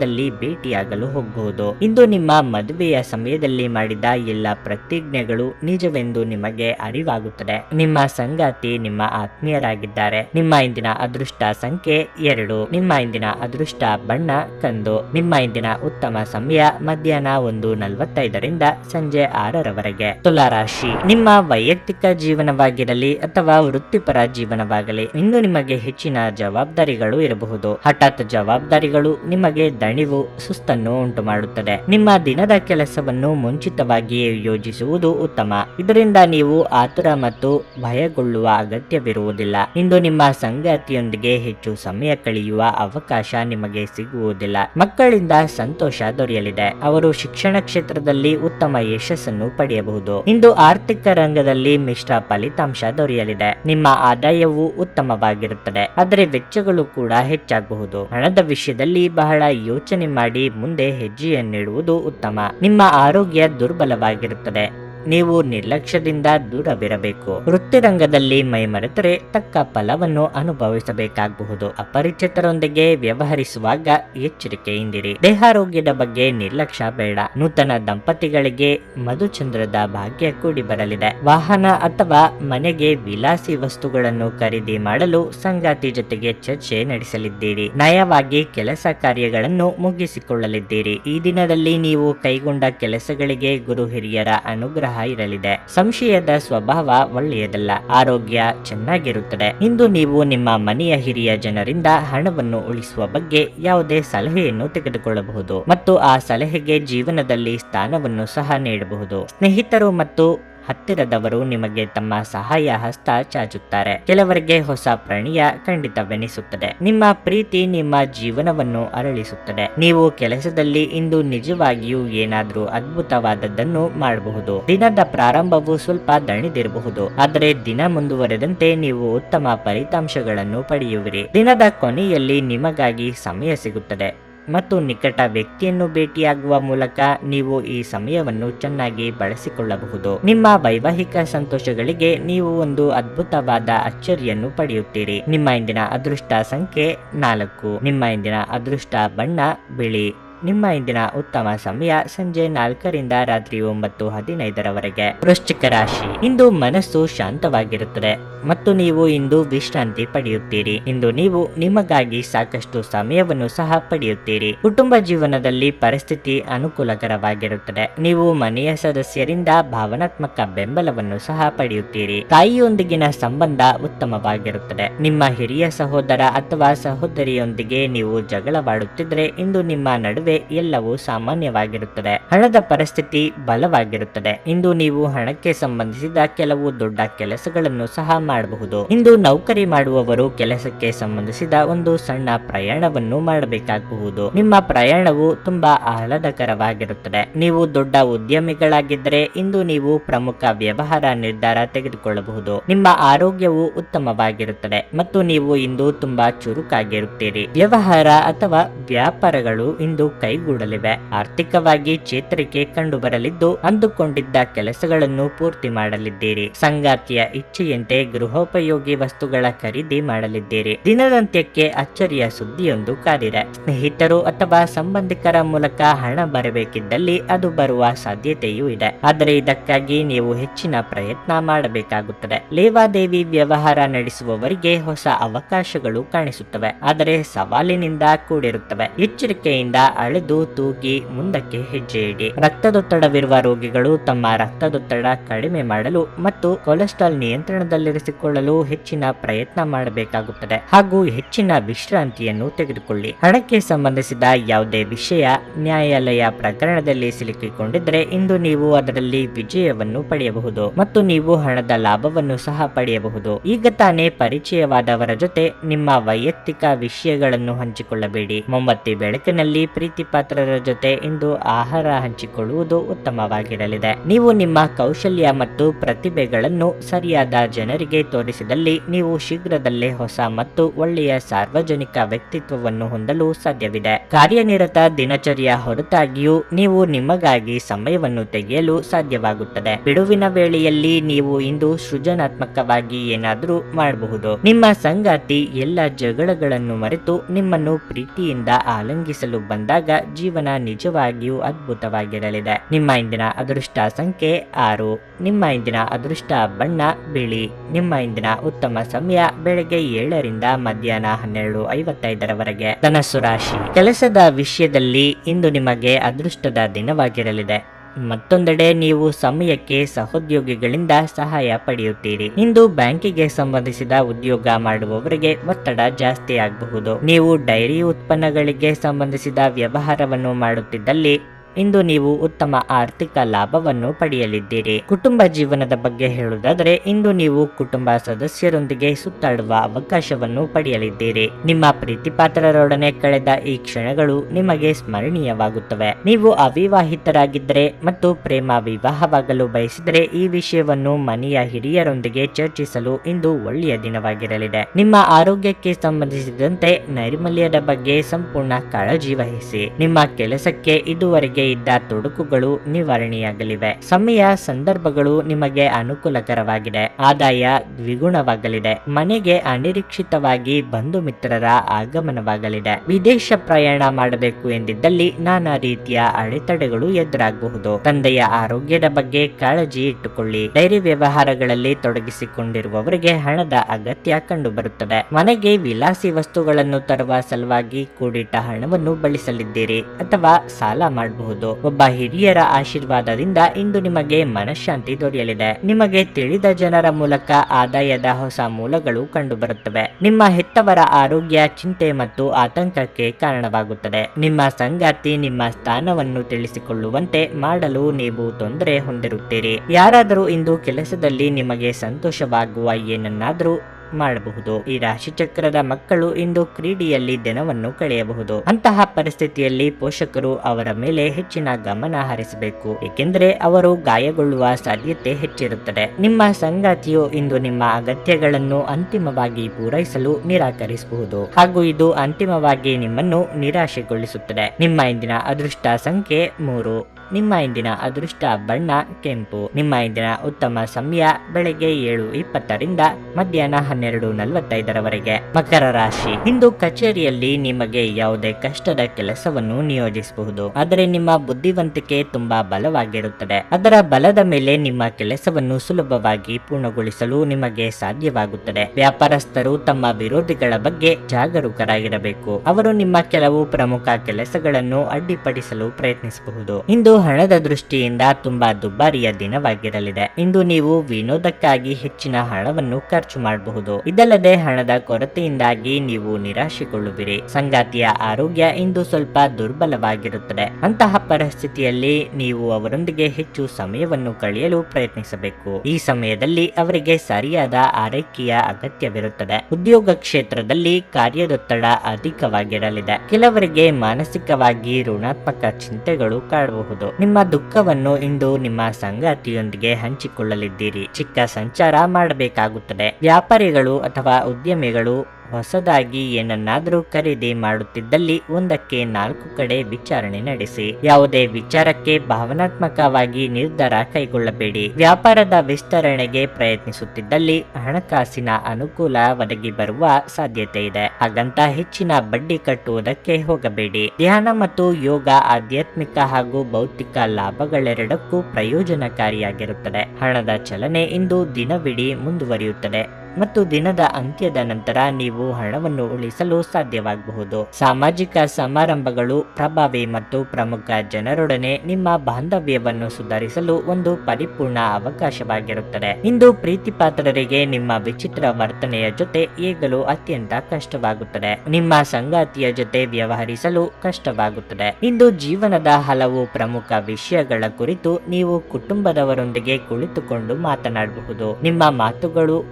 ಸಮಯದಲ್ಲಿ ಭೇಟಿಯಾಗಲು ಹೋಗಬಹುದು ಇಂದು ನಿಮ್ಮ ಮದುವೆಯ ಸಮಯದಲ್ಲಿ ಮಾಡಿದ ಎಲ್ಲ ಪ್ರತಿಜ್ಞೆಗಳು ನಿಜವೆಂದು ನಿಮಗೆ ಅರಿವಾಗುತ್ತದೆ. ನಿಮ್ಮ ಸಂಗಾತಿ ನಿಮ್ಮ ಆತ್ಮೀಯರಾಗಿದ್ದಾರೆ. ನಿಮ್ಮ ಇಂದಿನ ಅದೃಷ್ಟ ಸಂಖ್ಯೆ ಎರಡು. ನಿಮ್ಮ ಇಂದಿನ ಅದೃಷ್ಟ ಬಣ್ಣ ಕಂದು. ನಿಮ್ಮ ಇಂದಿನ ಉತ್ತಮ ಸಮಯ ಮಧ್ಯಾಹ್ನ ಒಂದು ನಲವತ್ತೈದರಿಂದ ಸಂಜೆ ಆರರವರೆಗೆ. ತುಲಾರಾಶಿ. ನಿಮ್ಮ ವೈಯಕ್ತಿಕ ಜೀವನವಾಗಿರಲಿ ಅಥವಾ ವೃತ್ತಿಪರ ಜೀವನವಾಗಲಿ ಇಂದು ನಿಮಗೆ ಹೆಚ್ಚಿನ ಜವಾಬ್ದಾರಿಗಳು ಇರಬಹುದು. ಹಠಾತ್ ಜವಾಬ್ದಾರಿಗಳು ನಿಮಗೆ ದಣಿವು ಸುಸ್ತನ್ನು ಉಂಟು ಮಾಡುತ್ತದೆ ನಿಮ್ಮ ದಿನದ ಕೆಲಸವನ್ನು ಮುಂಚಿತವಾಗಿಯೇ ಯೋಜಿಸುವುದು ಉತ್ತಮ. ಇದರಿಂದ ನೀವು ಆತುರ ಮತ್ತು ಭಯಗೊಳ್ಳುವ ಅಗತ್ಯವಿರುವುದಿಲ್ಲ. ಇಂದು ನಿಮ್ಮ ಸಂಗಾತಿಯೊಂದಿಗೆ ಹೆಚ್ಚು ಸಮಯ ಕಳೆಯುವ ಅವಕಾಶ ನಿಮಗೆ ಸಿಗುವುದಿಲ್ಲ. ಮಕ್ಕಳಿಂದ ಸಂತೋಷ ದೊರೆಯಲಿದೆ. ಅವರು ಶಿಕ್ಷಣ ಕ್ಷೇತ್ರದಲ್ಲಿ ಉತ್ತಮ ಯಶಸ್ಸನ್ನು ಪಡೆಯಬಹುದು. ಇಂದು ಆರ್ಥಿಕ ರಂಗದಲ್ಲಿ ಮಿಶ್ರ ಫಲಿತಾಂಶ ದೊರೆಯಲಿದೆ. ನಿಮ್ಮ ಆದಾಯವು ಉತ್ತಮವಾಗಿರುತ್ತದೆ. ಆದರೆ ವೆಚ್ಚಗಳು ಕೂಡ ಹೆಚ್ಚಾಗಬಹುದು. ಹಣದ ವಿಷಯದಲ್ಲಿ ಬಹಳ ಯೋಚನೆ ಮಾಡಿ ಮುಂದೆ ಹೆಜ್ಜೆಯನ್ನಿಡುವುದು ಉತ್ತಮ. ನಿಮ್ಮ ಆರೋಗ್ಯ ದುರ್ಬಲವಾಗಿರುತ್ತದೆ. ನೀವು ನಿರ್ಲಕ್ಷ್ಯದಿಂದ ದೂರವಿರಬೇಕು. ವೃತ್ತಿರಂಗದಲ್ಲಿ ಮೈಮರೆತರೆ ತಕ್ಕ ಫಲವನ್ನು ಅನುಭವಿಸಬೇಕಾಗಬಹುದು. ಅಪರಿಚಿತರೊಂದಿಗೆ ವ್ಯವಹರಿಸುವಾಗ ಎಚ್ಚರಿಕೆಯಿಂದಿರಿ. ದೇಹಾರೋಗ್ಯದ ಬಗ್ಗೆ ನಿರ್ಲಕ್ಷ್ಯ ಬೇಡ. ನೂತನ ದಂಪತಿಗಳಿಗೆ ಮಧುಚಂದ್ರದ ಭಾಗ್ಯ ಕೂಡಿ ಬರಲಿದೆ. ವಾಹನ ಅಥವಾ ಮನೆಗೆ ವಿಲಾಸಿ ವಸ್ತುಗಳನ್ನು ಖರೀದಿ ಮಾಡಲು ಸಂಗಾತಿ ಜೊತೆಗೆ ಚರ್ಚೆ ನಡೆಸಲಿದ್ದೀರಿ. ನಯವಾಗಿ ಕೆಲಸ ಕಾರ್ಯಗಳನ್ನು ಮುಗಿಸಿಕೊಳ್ಳಲಿದ್ದೀರಿ. ಈ ದಿನದಲ್ಲಿ ನೀವು ಕೈಗೊಂಡ ಕೆಲಸಗಳಿಗೆ ಗುರು ಹಿರಿಯರ ಅನುಗ್ರಹ ಇರಲಿದೆ. ಸಂಶಯದ ಸ್ವಭಾವ ಒಳ್ಳೆಯದಲ್ಲ, ಆರೋಗ್ಯ ಚೆನ್ನಾಗಿರುತ್ತದೆ. ಇಂದು ನೀವು ನಿಮ್ಮ ಮನೆಯ ಹಿರಿಯ ಜನರಿಂದ ಹಣವನ್ನು ಉಳಿಸುವ ಬಗ್ಗೆ ಯಾವುದೇ ಸಲಹೆಯನ್ನು ತೆಗೆದುಕೊಳ್ಳಬಹುದು ಮತ್ತು ಆ ಸಲಹೆಗೆ ಜೀವನದಲ್ಲಿ ಸ್ಥಾನವನ್ನು ಸಹ ನೀಡಬಹುದು. ಸ್ನೇಹಿತರು ಮತ್ತು ಹತ್ತಿರದವರು ನಿಮಗೆ ತಮ್ಮ ಸಹಾಯ ಹಸ್ತ ಚಾಚುತ್ತಾರೆ. ಕೆಲವರಿಗೆ ಹೊಸ ಪ್ರಣಯ ಖಂಡಿತವೆನಿಸುತ್ತದೆ. ನಿಮ್ಮ ಪ್ರೀತಿ ನಿಮ್ಮ ಜೀವನವನ್ನು ಅರಳಿಸುತ್ತದೆ. ನೀವು ಕೆಲಸದಲ್ಲಿ ಇಂದು ನಿಜವಾಗಿಯೂ ಏನಾದರೂ ಅದ್ಭುತವಾದದ್ದನ್ನು ಮಾಡಬಹುದು. ದಿನದ ಪ್ರಾರಂಭವು ಸ್ವಲ್ಪ ದಣಿದಿರಬಹುದು. ಆದರೆ ದಿನ ಮುಂದುವರೆದಂತೆ ನೀವು ಉತ್ತಮ ಫಲಿತಾಂಶಗಳನ್ನು ಪಡೆಯುವಿರಿ. ದಿನದ ಕೊನೆಯಲ್ಲಿ ನಿಮಗಾಗಿ ಸಮಯ ಸಿಗುತ್ತದೆ. ಮತ್ತು ನಿಕಟ ವ್ಯಕ್ತಿಯನ್ನು ಭೇಟಿಯಾಗುವ ಮೂಲಕ ನೀವು ಈ ಸಮಯವನ್ನು ಚೆನ್ನಾಗಿ ಬಳಸಿಕೊಳ್ಳಬಹುದು. ನಿಮ್ಮ ವೈವಾಹಿಕ ಸಂತೋಷಗಳಿಗೆ ನೀವು ಒಂದು ಅದ್ಭುತವಾದ ಅಚ್ಚರಿಯನ್ನು ಪಡೆಯುತ್ತೀರಿ. ನಿಮ್ಮ ಇಂದಿನ ಅದೃಷ್ಟ ಸಂಖ್ಯೆ ನಾಲ್ಕು. ನಿಮ್ಮ ಇಂದಿನ ಅದೃಷ್ಟ ಬಣ್ಣ ಬಿಳಿ. ನಿಮ್ಮ ಇಂದಿನ ಉತ್ತಮ ಸಮಯ ಸಂಜೆ ನಾಲ್ಕರಿಂದ ರಾತ್ರಿ ಒಂಬತ್ತು ಹದಿನೈದರವರೆಗೆ. ವೃಶ್ಚಿಕ ರಾಶಿ. ಇಂದು ಮನಸ್ಸು ಶಾಂತವಾಗಿರುತ್ತದೆ. ಮತ್ತು ನೀವು ಇಂದು ವಿಶ್ರಾಂತಿ ಪಡೆಯುತ್ತೀರಿ. ಇಂದು ನೀವು ನಿಮಗಾಗಿ ಸಾಕಷ್ಟು ಸಮಯವನ್ನು ಸಹ ಪಡೆಯುತ್ತೀರಿ. ಕುಟುಂಬ ಜೀವನದಲ್ಲಿ ಪರಿಸ್ಥಿತಿ ಅನುಕೂಲಕರವಾಗಿರುತ್ತದೆ. ನೀವು ಮನೆಯ ಸದಸ್ಯರಿಂದ ಭಾವನಾತ್ಮಕ ಬೆಂಬಲವನ್ನು ಸಹ ಪಡೆಯುತ್ತೀರಿ. ತಾಯಿಯೊಂದಿಗಿನ ಸಂಬಂಧ ಉತ್ತಮವಾಗಿರುತ್ತದೆ. ನಿಮ್ಮ ಹಿರಿಯ ಸಹೋದರ ಅಥವಾ ಸಹೋದರಿಯೊಂದಿಗೆ ನೀವು ಜಗಳವಾಡುತ್ತಿದ್ರೆ ಇಂದು ನಿಮ್ಮ ನಡುವೆ ಎಲ್ಲವೂ ಸಾಮಾನ್ಯವಾಗಿರುತ್ತದೆ. ಹಣದ ಪರಿಸ್ಥಿತಿ ಬಲವಾಗಿರುತ್ತದೆ. ಇಂದು ನೀವು ಹಣಕ್ಕೆ ಸಂಬಂಧಿಸಿದ ಕೆಲವು ದೊಡ್ಡ ಕೆಲಸಗಳನ್ನು ಸಹ ಮಾಡಬಹುದು. ಇಂದು ನೌಕರಿ ಮಾಡುವವರು ಕೆಲಸಕ್ಕೆ ಸಂಬಂಧಿಸಿದ ಒಂದು ಸಣ್ಣ ಪ್ರಯಾಣವನ್ನು ಮಾಡಬೇಕಾಗಬಹುದು. ನಿಮ್ಮ ಪ್ರಯಾಣವು ತುಂಬಾ ಆಹ್ಲಾದಕರವಾಗಿರುತ್ತದೆ. ನೀವು ದೊಡ್ಡ ಉದ್ಯಮಿಗಳಾಗಿದ್ದರೆ ಇಂದು ನೀವು ಪ್ರಮುಖ ವ್ಯವಹಾರ ನಿರ್ಧಾರ ತೆಗೆದುಕೊಳ್ಳಬಹುದು. ನಿಮ್ಮ ಆರೋಗ್ಯವು ಉತ್ತಮವಾಗಿರುತ್ತದೆ ಮತ್ತು ನೀವು ಇಂದು ತುಂಬಾ ಚುರುಕಾಗಿರುತ್ತೀರಿ. ವ್ಯವಹಾರ ಅಥವಾ ವ್ಯಾಪಾರಗಳು ಇಂದು ಕೈಗೂಡಲಿವೆ. ಆರ್ಥಿಕವಾಗಿ ಚೇತರಿಕೆ ಕಂಡುಬರಲಿದ್ದು ಅಂದುಕೊಂಡಿದ್ದ ಕೆಲಸಗಳನ್ನು ಪೂರ್ತಿ ಮಾಡಲಿದ್ದೀರಿ. ಸಂಗಾತಿಯ ಇಚ್ಛೆಯಂತೆ ಗೃಹೋಪಯೋಗಿ ವಸ್ತುಗಳ ಖರೀದಿ ಮಾಡಲಿದ್ದೀರಿ. ದಿನದಂತ್ಯಕ್ಕೆ ಅಚ್ಚರಿಯ ಸುದ್ದಿಯೊಂದು ಕಾದಿದೆ. ಸ್ನೇಹಿತರು ಅಥವಾ ಸಂಬಂಧಿಕರ ಮೂಲಕ ಹಣ ಬರಬೇಕಿದ್ದಲ್ಲಿ ಅದು ಬರುವ ಸಾಧ್ಯತೆಯೂ ಇದೆ. ಆದರೆ ಇದಕ್ಕಾಗಿ ನೀವು ಹೆಚ್ಚಿನ ಪ್ರಯತ್ನ ಮಾಡಬೇಕಾಗುತ್ತದೆ. ಲೇವಾದೇವಿ ವ್ಯವಹಾರ ನಡೆಸುವವರಿಗೆ ಹೊಸ ಅವಕಾಶಗಳು ಕಾಣಿಸುತ್ತವೆ. ಆದರೆ ಸವಾಲಿನಿಂದ ಕೂಡಿರುತ್ತವೆ. ಎಚ್ಚರಿಕೆಯಿಂದ ಅಳೆದು ತೂಗಿ ಮುಂದಕ್ಕೆ ಹೆಜ್ಜೆ ಇಡಿ ರಕ್ತದೊತ್ತಡವಿರುವ ರೋಗಿಗಳು ತಮ್ಮ ರಕ್ತದೊತ್ತಡ ಕಡಿಮೆ ಮಾಡಲು ಮತ್ತು ಕೊಲೆಸ್ಟ್ರಾಲ್ ನಿಯಂತ್ರಣದಲ್ಲಿರಿಸಿಕೊಳ್ಳಲು ಹೆಚ್ಚಿನ ಪ್ರಯತ್ನ ಮಾಡಬೇಕಾಗುತ್ತದೆ. ಹಾಗೂ ಹೆಚ್ಚಿನ ವಿಶ್ರಾಂತಿಯನ್ನು ತೆಗೆದುಕೊಳ್ಳಿ. ಹಣಕ್ಕೆ ಸಂಬಂಧಿಸಿದ ಯಾವುದೇ ವಿಷಯ ನ್ಯಾಯಾಲಯ ಪ್ರಕರಣದಲ್ಲಿ ಸಿಲುಕಿಕೊಂಡಿದ್ರೆ ಇಂದು ನೀವು ಅದರಲ್ಲಿ ವಿಜಯವನ್ನು ಪಡೆಯಬಹುದು ಮತ್ತು ನೀವು ಹಣದ ಲಾಭವನ್ನು ಸಹ ಪಡೆಯಬಹುದು. ಈಗ ತಾನೇ ಪರಿಚಯವಾದವರ ಜೊತೆ ನಿಮ್ಮ ವೈಯಕ್ತಿಕ ವಿಷಯಗಳನ್ನು ಹಂಚಿಕೊಳ್ಳಬೇಡಿ. ಮೊಂಬತ್ತಿ ಬೆಳಕಿನಲ್ಲಿ ಪ್ರೀತಿ ಪಾತ್ರರ ಜೊತೆ ಇಂದು ಆಹಾರ ಹಂಚಿಕೊಳ್ಳುವುದು ಉತ್ತಮವಾಗಿರಲಿದೆ. ನೀವು ನಿಮ್ಮ ಕೌಶಲ್ಯ ಮತ್ತು ಪ್ರತಿಭೆಗಳನ್ನು ಸರಿಯಾದ ಜನರಿಗೆ ತೋರಿಸಿದಲ್ಲಿ ನೀವು ಶೀಘ್ರದಲ್ಲೇ ಹೊಸ ಮತ್ತು ಒಳ್ಳೆಯ ಸಾರ್ವಜನಿಕ ವ್ಯಕ್ತಿತ್ವವನ್ನು ಹೊಂದಲು ಸಾಧ್ಯವಿದೆ. ಕಾರ್ಯನಿರತ ದಿನಚರಿಯ ಹೊರತಾಗಿಯೂ ನೀವು ನಿಮಗಾಗಿ ಸಮಯವನ್ನು ತೆಗೆಯಲು ಸಾಧ್ಯವಾಗುತ್ತದೆ. ಬಿಡುವಿನ ವೇಳೆಯಲ್ಲಿ ನೀವು ಇಂದು ಸೃಜನಾತ್ಮಕವಾಗಿ ಏನಾದರೂ ಮಾಡಬಹುದು. ನಿಮ್ಮ ಸಂಗಾತಿ ಎಲ್ಲ ಜಗಳಗಳನ್ನು ಮರೆತು ನಿಮ್ಮನ್ನು ಪ್ರೀತಿಯಿಂದ ಆಲಂಗಿಸಲು ಬಂದಾಗ ಜೀವನ ನಿಜವಾಗಿಯೂ ಅದ್ಭುತವಾಗಿರಲಿದೆ. ನಿಮ್ಮ ಇಂದಿನ ಅದೃಷ್ಟ ಸಂಖ್ಯೆ ಆರು. ನಿಮ್ಮ ಇಂದಿನ ಅದೃಷ್ಟ ಬಣ್ಣ ಬಿಳಿ. ನಿಮ್ಮ ಇಂದಿನ ಉತ್ತಮ ಸಮಯ ಬೆಳಗ್ಗೆ ಏಳರಿಂದ ಮಧ್ಯಾಹ್ನ ಹನ್ನೆರಡು ಐವತ್ತೈದರವರೆಗೆ. ಧನಸ್ಸು ರಾಶಿ. ಕೆಲಸದ ವಿಷಯದಲ್ಲಿ ಇಂದು ನಿಮಗೆ ಅದೃಷ್ಟದ ದಿನವಾಗಿರಲಿದೆ. ಮತ್ತೊಂದೆಡೆ ನೀವು ಸಮಯಕ್ಕೆ ಸಹೋದ್ಯೋಗಿಗಳಿಂದ ಸಹಾಯ ಪಡೆಯುತ್ತೀರಿ. ಇಂದು ಬ್ಯಾಂಕಿಗೆ ಸಂಬಂಧಿಸಿದ ಉದ್ಯೋಗ ಮಾಡುವವರಿಗೆ ಒತ್ತಡ ಜಾಸ್ತಿ ಆಗಬಹುದು ನೀವು ಡೈರಿ ಉತ್ಪನ್ನಗಳಿಗೆ ಸಂಬಂಧಿಸಿದ ವ್ಯವಹಾರವನ್ನು ಮಾಡುತ್ತಿದ್ದಲ್ಲಿ ಇಂದು ನೀವು ಉತ್ತಮ ಆರ್ಥಿಕ ಲಾಭವನ್ನು ಪಡೆಯಲಿದ್ದೀರಿ. ಕುಟುಂಬ ಜೀವನದ ಬಗ್ಗೆ ಹೇಳುವುದಾದರೆ, ಇಂದು ನೀವು ಕುಟುಂಬ ಸದಸ್ಯರೊಂದಿಗೆ ಸುತ್ತಾಡುವ ಅವಕಾಶವನ್ನು ಪಡೆಯಲಿದ್ದೀರಿ. ನಿಮ್ಮ ಪ್ರೀತಿಪಾತ್ರರೊಡನೆ ಕಳೆದ ಈ ಕ್ಷಣಗಳು ನಿಮಗೆ ಸ್ಮರಣೀಯವಾಗುತ್ತವೆ. ನೀವು ಅವಿವಾಹಿತರಾಗಿದ್ದರೆ ಮತ್ತು ಪ್ರೇಮ ವಿವಾಹವಾಗಲು ಬಯಸಿದರೆ ಈ ವಿಷಯವನ್ನು ಮನೆಯ ಹಿರಿಯರೊಂದಿಗೆ ಚರ್ಚಿಸಲು ಇಂದು ಒಳ್ಳೆಯ ದಿನವಾಗಿರಲಿದೆ. ನಿಮ್ಮ ಆರೋಗ್ಯಕ್ಕೆ ಸಂಬಂಧಿಸಿದಂತೆ ನೈರ್ಮಲ್ಯದ ಬಗ್ಗೆ ಸಂಪೂರ್ಣ ಕಾಳಜಿ ವಹಿಸಿ. ನಿಮ್ಮ ಕೆಲಸಕ್ಕೆ ಇದುವರೆಗೆ ಇದ್ದ ತೊಡಕುಗಳು ನಿವಾರಣೆಯಾಗಲಿವೆ. ಸಮಯ, ಸಂದರ್ಭಗಳು ನಿಮಗೆ ಅನುಕೂಲಕರವಾಗಿದೆ. ಆದಾಯ ದ್ವಿಗುಣವಾಗಲಿದೆ. ಮನೆಗೆ ಅನಿರೀಕ್ಷಿತವಾಗಿ ಬಂಧು ಮಿತ್ರರ ಆಗಮನವಾಗಲಿದೆ. ವಿದೇಶ ಪ್ರಯಾಣ ಮಾಡಬೇಕು ಎಂದಿದ್ದಲ್ಲಿ ನಾನಾ ರೀತಿಯ ಅಡೆತಡೆಗಳು ಎದುರಾಗಬಹುದು. ತಂದೆಯ ಆರೋಗ್ಯದ ಬಗ್ಗೆ ಕಾಳಜಿ ಇಟ್ಟುಕೊಳ್ಳಿ. ಡೈರಿ ವ್ಯವಹಾರಗಳಲ್ಲಿ ತೊಡಗಿಸಿಕೊಂಡಿರುವವರಿಗೆ ಹಣದ ಅಗತ್ಯ ಕಂಡುಬರುತ್ತದೆ. ಮನೆಗೆ ವಿಲಾಸಿ ವಸ್ತುಗಳನ್ನು ತರುವ ಸಲುವಾಗಿ ಕೂಡಿಟ್ಟ ಹಣವನ್ನು ಬಳಸಲಿದ್ದೀರಿ. ಅಥವಾ ಸಾಲ ಮಾಡಬಹುದು. ಒಬ್ಬ ಹಿರಿಯರ ಆಶೀರ್ವಾದದಿಂದ ಇಂದು ನಿಮಗೆ ಮನಃಶಾಂತಿ ದೊರೆಯಲಿದೆ. ನಿಮಗೆ ತಿಳಿದ ಜನರ ಮೂಲಕ ಆದಾಯದ ಹೊಸ ಮೂಲಗಳು ಕಂಡುಬರುತ್ತವೆ. ನಿಮ್ಮ ಹೆತ್ತವರ ಆರೋಗ್ಯ, ಚಿಂತೆ ಮತ್ತು ಆತಂಕಕ್ಕೆ ಕಾರಣವಾಗುತ್ತದೆ. ನಿಮ್ಮ ಸಂಗಾತಿ ನಿಮ್ಮ ಸ್ಥಾನವನ್ನು ತಿಳಿಸಿಕೊಳ್ಳುವಂತೆ ಮಾಡಲು ನೀವು ತೊಂದರೆ ಹೊಂದಿರುತ್ತೀರಿ. ಯಾರಾದರೂ ಇಂದು ಕೆಲಸದಲ್ಲಿ ನಿಮಗೆ ಸಂತೋಷವಾಗುವ ಏನನ್ನಾದರೂ ಮಾಡಬಹುದು. ಈ ರಾಶಿಚಕ್ರದ ಮಕ್ಕಳು ಇಂದು ಕ್ರೀಡೆಯಲ್ಲಿ ದಿನವನ್ನು ಕಳೆಯಬಹುದು. ಅಂತಹ ಪರಿಸ್ಥಿತಿಯಲ್ಲಿ ಪೋಷಕರು ಅವರ ಮೇಲೆ ಹೆಚ್ಚಿನ ಗಮನ ಹರಿಸಬೇಕು. ಏಕೆಂದರೆ ಅವರು ಗಾಯಗೊಳ್ಳುವ ಸಾಧ್ಯತೆ ಹೆಚ್ಚಿರುತ್ತದೆ. ನಿಮ್ಮ ಸಂಗಾತಿಯು ಇಂದು ನಿಮ್ಮ ಅಗತ್ಯಗಳನ್ನು ಅಂತಿಮವಾಗಿ ಪೂರೈಸಲು ನಿರಾಕರಿಸಬಹುದು. ಹಾಗೂ ಇದು ಅಂತಿಮವಾಗಿ ನಿಮ್ಮನ್ನು ನಿರಾಶೆಗೊಳಿಸುತ್ತದೆ. ನಿಮ್ಮ ಇಂದಿನ ಅದೃಷ್ಟ ಸಂಖ್ಯೆ ಮೂರು. ನಿಮ್ಮ ಇಂದಿನ ಅದೃಷ್ಟ ಬಣ್ಣ, ಕೆಂಪು. ನಿಮ್ಮ ಇಂದಿನ ಉತ್ತಮ ಸಮಯ ಬೆಳಗ್ಗೆ ಏಳು ಇಪ್ಪತ್ತರಿಂದ ಮಧ್ಯಾಹ್ನ ಹನ್ನೆರಡು ನಲವತ್ತೈದರವರೆಗೆ. ಮಕರ ರಾಶಿ. ಇಂದು ಕಚೇರಿಯಲ್ಲಿ ನಿಮಗೆ ಯಾವುದೇ ಕಷ್ಟದ ಕೆಲಸವನ್ನು ನಿಯೋಜಿಸಬಹುದು. ಆದರೆ ನಿಮ್ಮ ಬುದ್ಧಿವಂತಿಕೆ ತುಂಬಾ ಬಲವಾಗಿರುತ್ತದೆ. ಅದರ ಬಲದ ಮೇಲೆ ನಿಮ್ಮ ಕೆಲಸವನ್ನು ಸುಲಭವಾಗಿ ಪೂರ್ಣಗೊಳಿಸಲು ನಿಮಗೆ ಸಾಧ್ಯವಾಗುತ್ತದೆ. ವ್ಯಾಪಾರಸ್ಥರು ತಮ್ಮ ವಿರೋಧಿಗಳ ಬಗ್ಗೆ ಜಾಗರೂಕರಾಗಿರಬೇಕು. ಅವರು ನಿಮ್ಮ ಕೆಲವು ಪ್ರಮುಖ ಕೆಲಸಗಳನ್ನು ಅಡ್ಡಿಪಡಿಸಲು ಪ್ರಯತ್ನಿಸಬಹುದು. ಇಂದು ಹಣದ ದೃಷ್ಟಿಯಿಂದ ತುಂಬಾ ದುಬಾರಿಯ ದಿನವಾಗಿರಲಿದೆ. ಇಂದು ನೀವು ವಿನೋದಕ್ಕಾಗಿ ಹೆಚ್ಚಿನ ಹಣವನ್ನು ಖರ್ಚು ಮಾಡಬಹುದು. ಇದಲ್ಲದೆ ಹಣದ ಕೊರತೆಯಿಂದಾಗಿ ನೀವು ನಿರಾಶೆಗೊಳ್ಳುವಿರಿ. ಸಂಗಾತಿಯ ಆರೋಗ್ಯ ಇಂದು ಸ್ವಲ್ಪ ದುರ್ಬಲವಾಗಿರುತ್ತದೆ. ಅಂತಹ ಪರಿಸ್ಥಿತಿಯಲ್ಲಿ ನೀವು ಅವರೊಂದಿಗೆ ಹೆಚ್ಚು ಸಮಯವನ್ನು ಕಳೆಯಲು ಪ್ರಯತ್ನಿಸಬೇಕು. ಈ ಸಮಯದಲ್ಲಿ ಅವರಿಗೆ ಸರಿಯಾದ ಆರೈಕೆಯ ಅಗತ್ಯವಿರುತ್ತದೆ. ಉದ್ಯೋಗ ಕ್ಷೇತ್ರದಲ್ಲಿ ಕಾರ್ಯದೊತ್ತಡ ಅಧಿಕವಾಗಿರಲಿದೆ. ಕೆಲವರಿಗೆ ಮಾನಸಿಕವಾಗಿ ಋಣಾತ್ಮಕ ಚಿಂತೆಗಳು ಕಾಡಬಹುದು. ನಿಮ್ಮ ದುಃಖವನ್ನು ಇಂದು ನಿಮ್ಮ ಸಂಗಾತಿಯೊಂದಿಗೆ ಹಂಚಿಕೊಳ್ಳಲಿದ್ದೀರಿ. ಚಿಕ್ಕ ಸಂಚಾರ ಮಾಡಬೇಕಾಗುತ್ತದೆ. ವ್ಯಾಪಾರಿಗಳು ಅಥವಾ ಉದ್ಯಮಿಗಳು ಹೊಸದಾಗಿ ಏನನ್ನಾದರೂ ಖರೀದಿ ಮಾಡುತ್ತಿದ್ದಲ್ಲಿ ಒಂದಕ್ಕೆ ನಾಲ್ಕು ಕಡೆ ವಿಚಾರಣೆ ನಡೆಸಿ. ಯಾವುದೇ ವಿಚಾರಕ್ಕೆ ಭಾವನಾತ್ಮಕವಾಗಿ ನಿರ್ಧಾರ ಕೈಗೊಳ್ಳಬೇಡಿ. ವ್ಯಾಪಾರದ ವಿಸ್ತರಣೆಗೆ ಪ್ರಯತ್ನಿಸುತ್ತಿದ್ದಲ್ಲಿ ಹಣಕಾಸಿನ ಅನುಕೂಲ ಒದಗಿ ಬರುವ ಸಾಧ್ಯತೆ ಇದೆ. ಹಾಗಂತ ಹೆಚ್ಚಿನ ಬಡ್ಡಿ ಕಟ್ಟುವುದಕ್ಕೆ ಹೋಗಬೇಡಿ. ಧ್ಯಾನ ಮತ್ತು ಯೋಗ ಆಧ್ಯಾತ್ಮಿಕ ಹಾಗೂ ಭೌತಿಕ ಲಾಭಗಳೆರಡಕ್ಕೂ ಪ್ರಯೋಜನಕಾರಿಯಾಗಿರುತ್ತದೆ. ಹಣದ ಚಲನೆ ಇಂದು ದಿನವಿಡೀ ಮುಂದುವರಿಯುತ್ತದೆ. ಮತ್ತು ದಿನದ ಅಂತ್ಯದ ನಂತರ ನೀವು ಹಣವನ್ನು ಉಳಿಸಲು ಸಾಧ್ಯವಾಗಬಹುದು. ಸಾಮಾಜಿಕ ಸಮಾರಂಭಗಳು, ಪ್ರಭಾವಿ ಮತ್ತು ಪ್ರಮುಖ ಜನರೊಡನೆ ನಿಮ್ಮ ಬಾಂಧವ್ಯವನ್ನು ಸುಧಾರಿಸಲು ಒಂದು ಪರಿಪೂರ್ಣ ಅವಕಾಶವಾಗಿರುತ್ತದೆ. ಇಂದು ಪ್ರೀತಿಪಾತ್ರರಿಗೆ ನಿಮ್ಮ ವಿಚಿತ್ರ ವರ್ತನೆಯ ಜೊತೆ ಈಗಲೂ ಅತ್ಯಂತ ಕಷ್ಟವಾಗುತ್ತದೆ. ನಿಮ್ಮ ಸಂಗಾತಿಯ ಜೊತೆ ವ್ಯವಹರಿಸಲು ಕಷ್ಟವಾಗುತ್ತದೆ. ಇಂದು ಜೀವನದ ಹಲವು ಪ್ರಮುಖ ವಿಷಯಗಳ ಕುರಿತು ನೀವು ಕುಟುಂಬದವರೊಂದಿಗೆ ಕುಳಿತುಕೊಂಡು ಮಾತನಾಡಬಹುದು. ನಿಮ್ಮ ಮಾತುಗಳು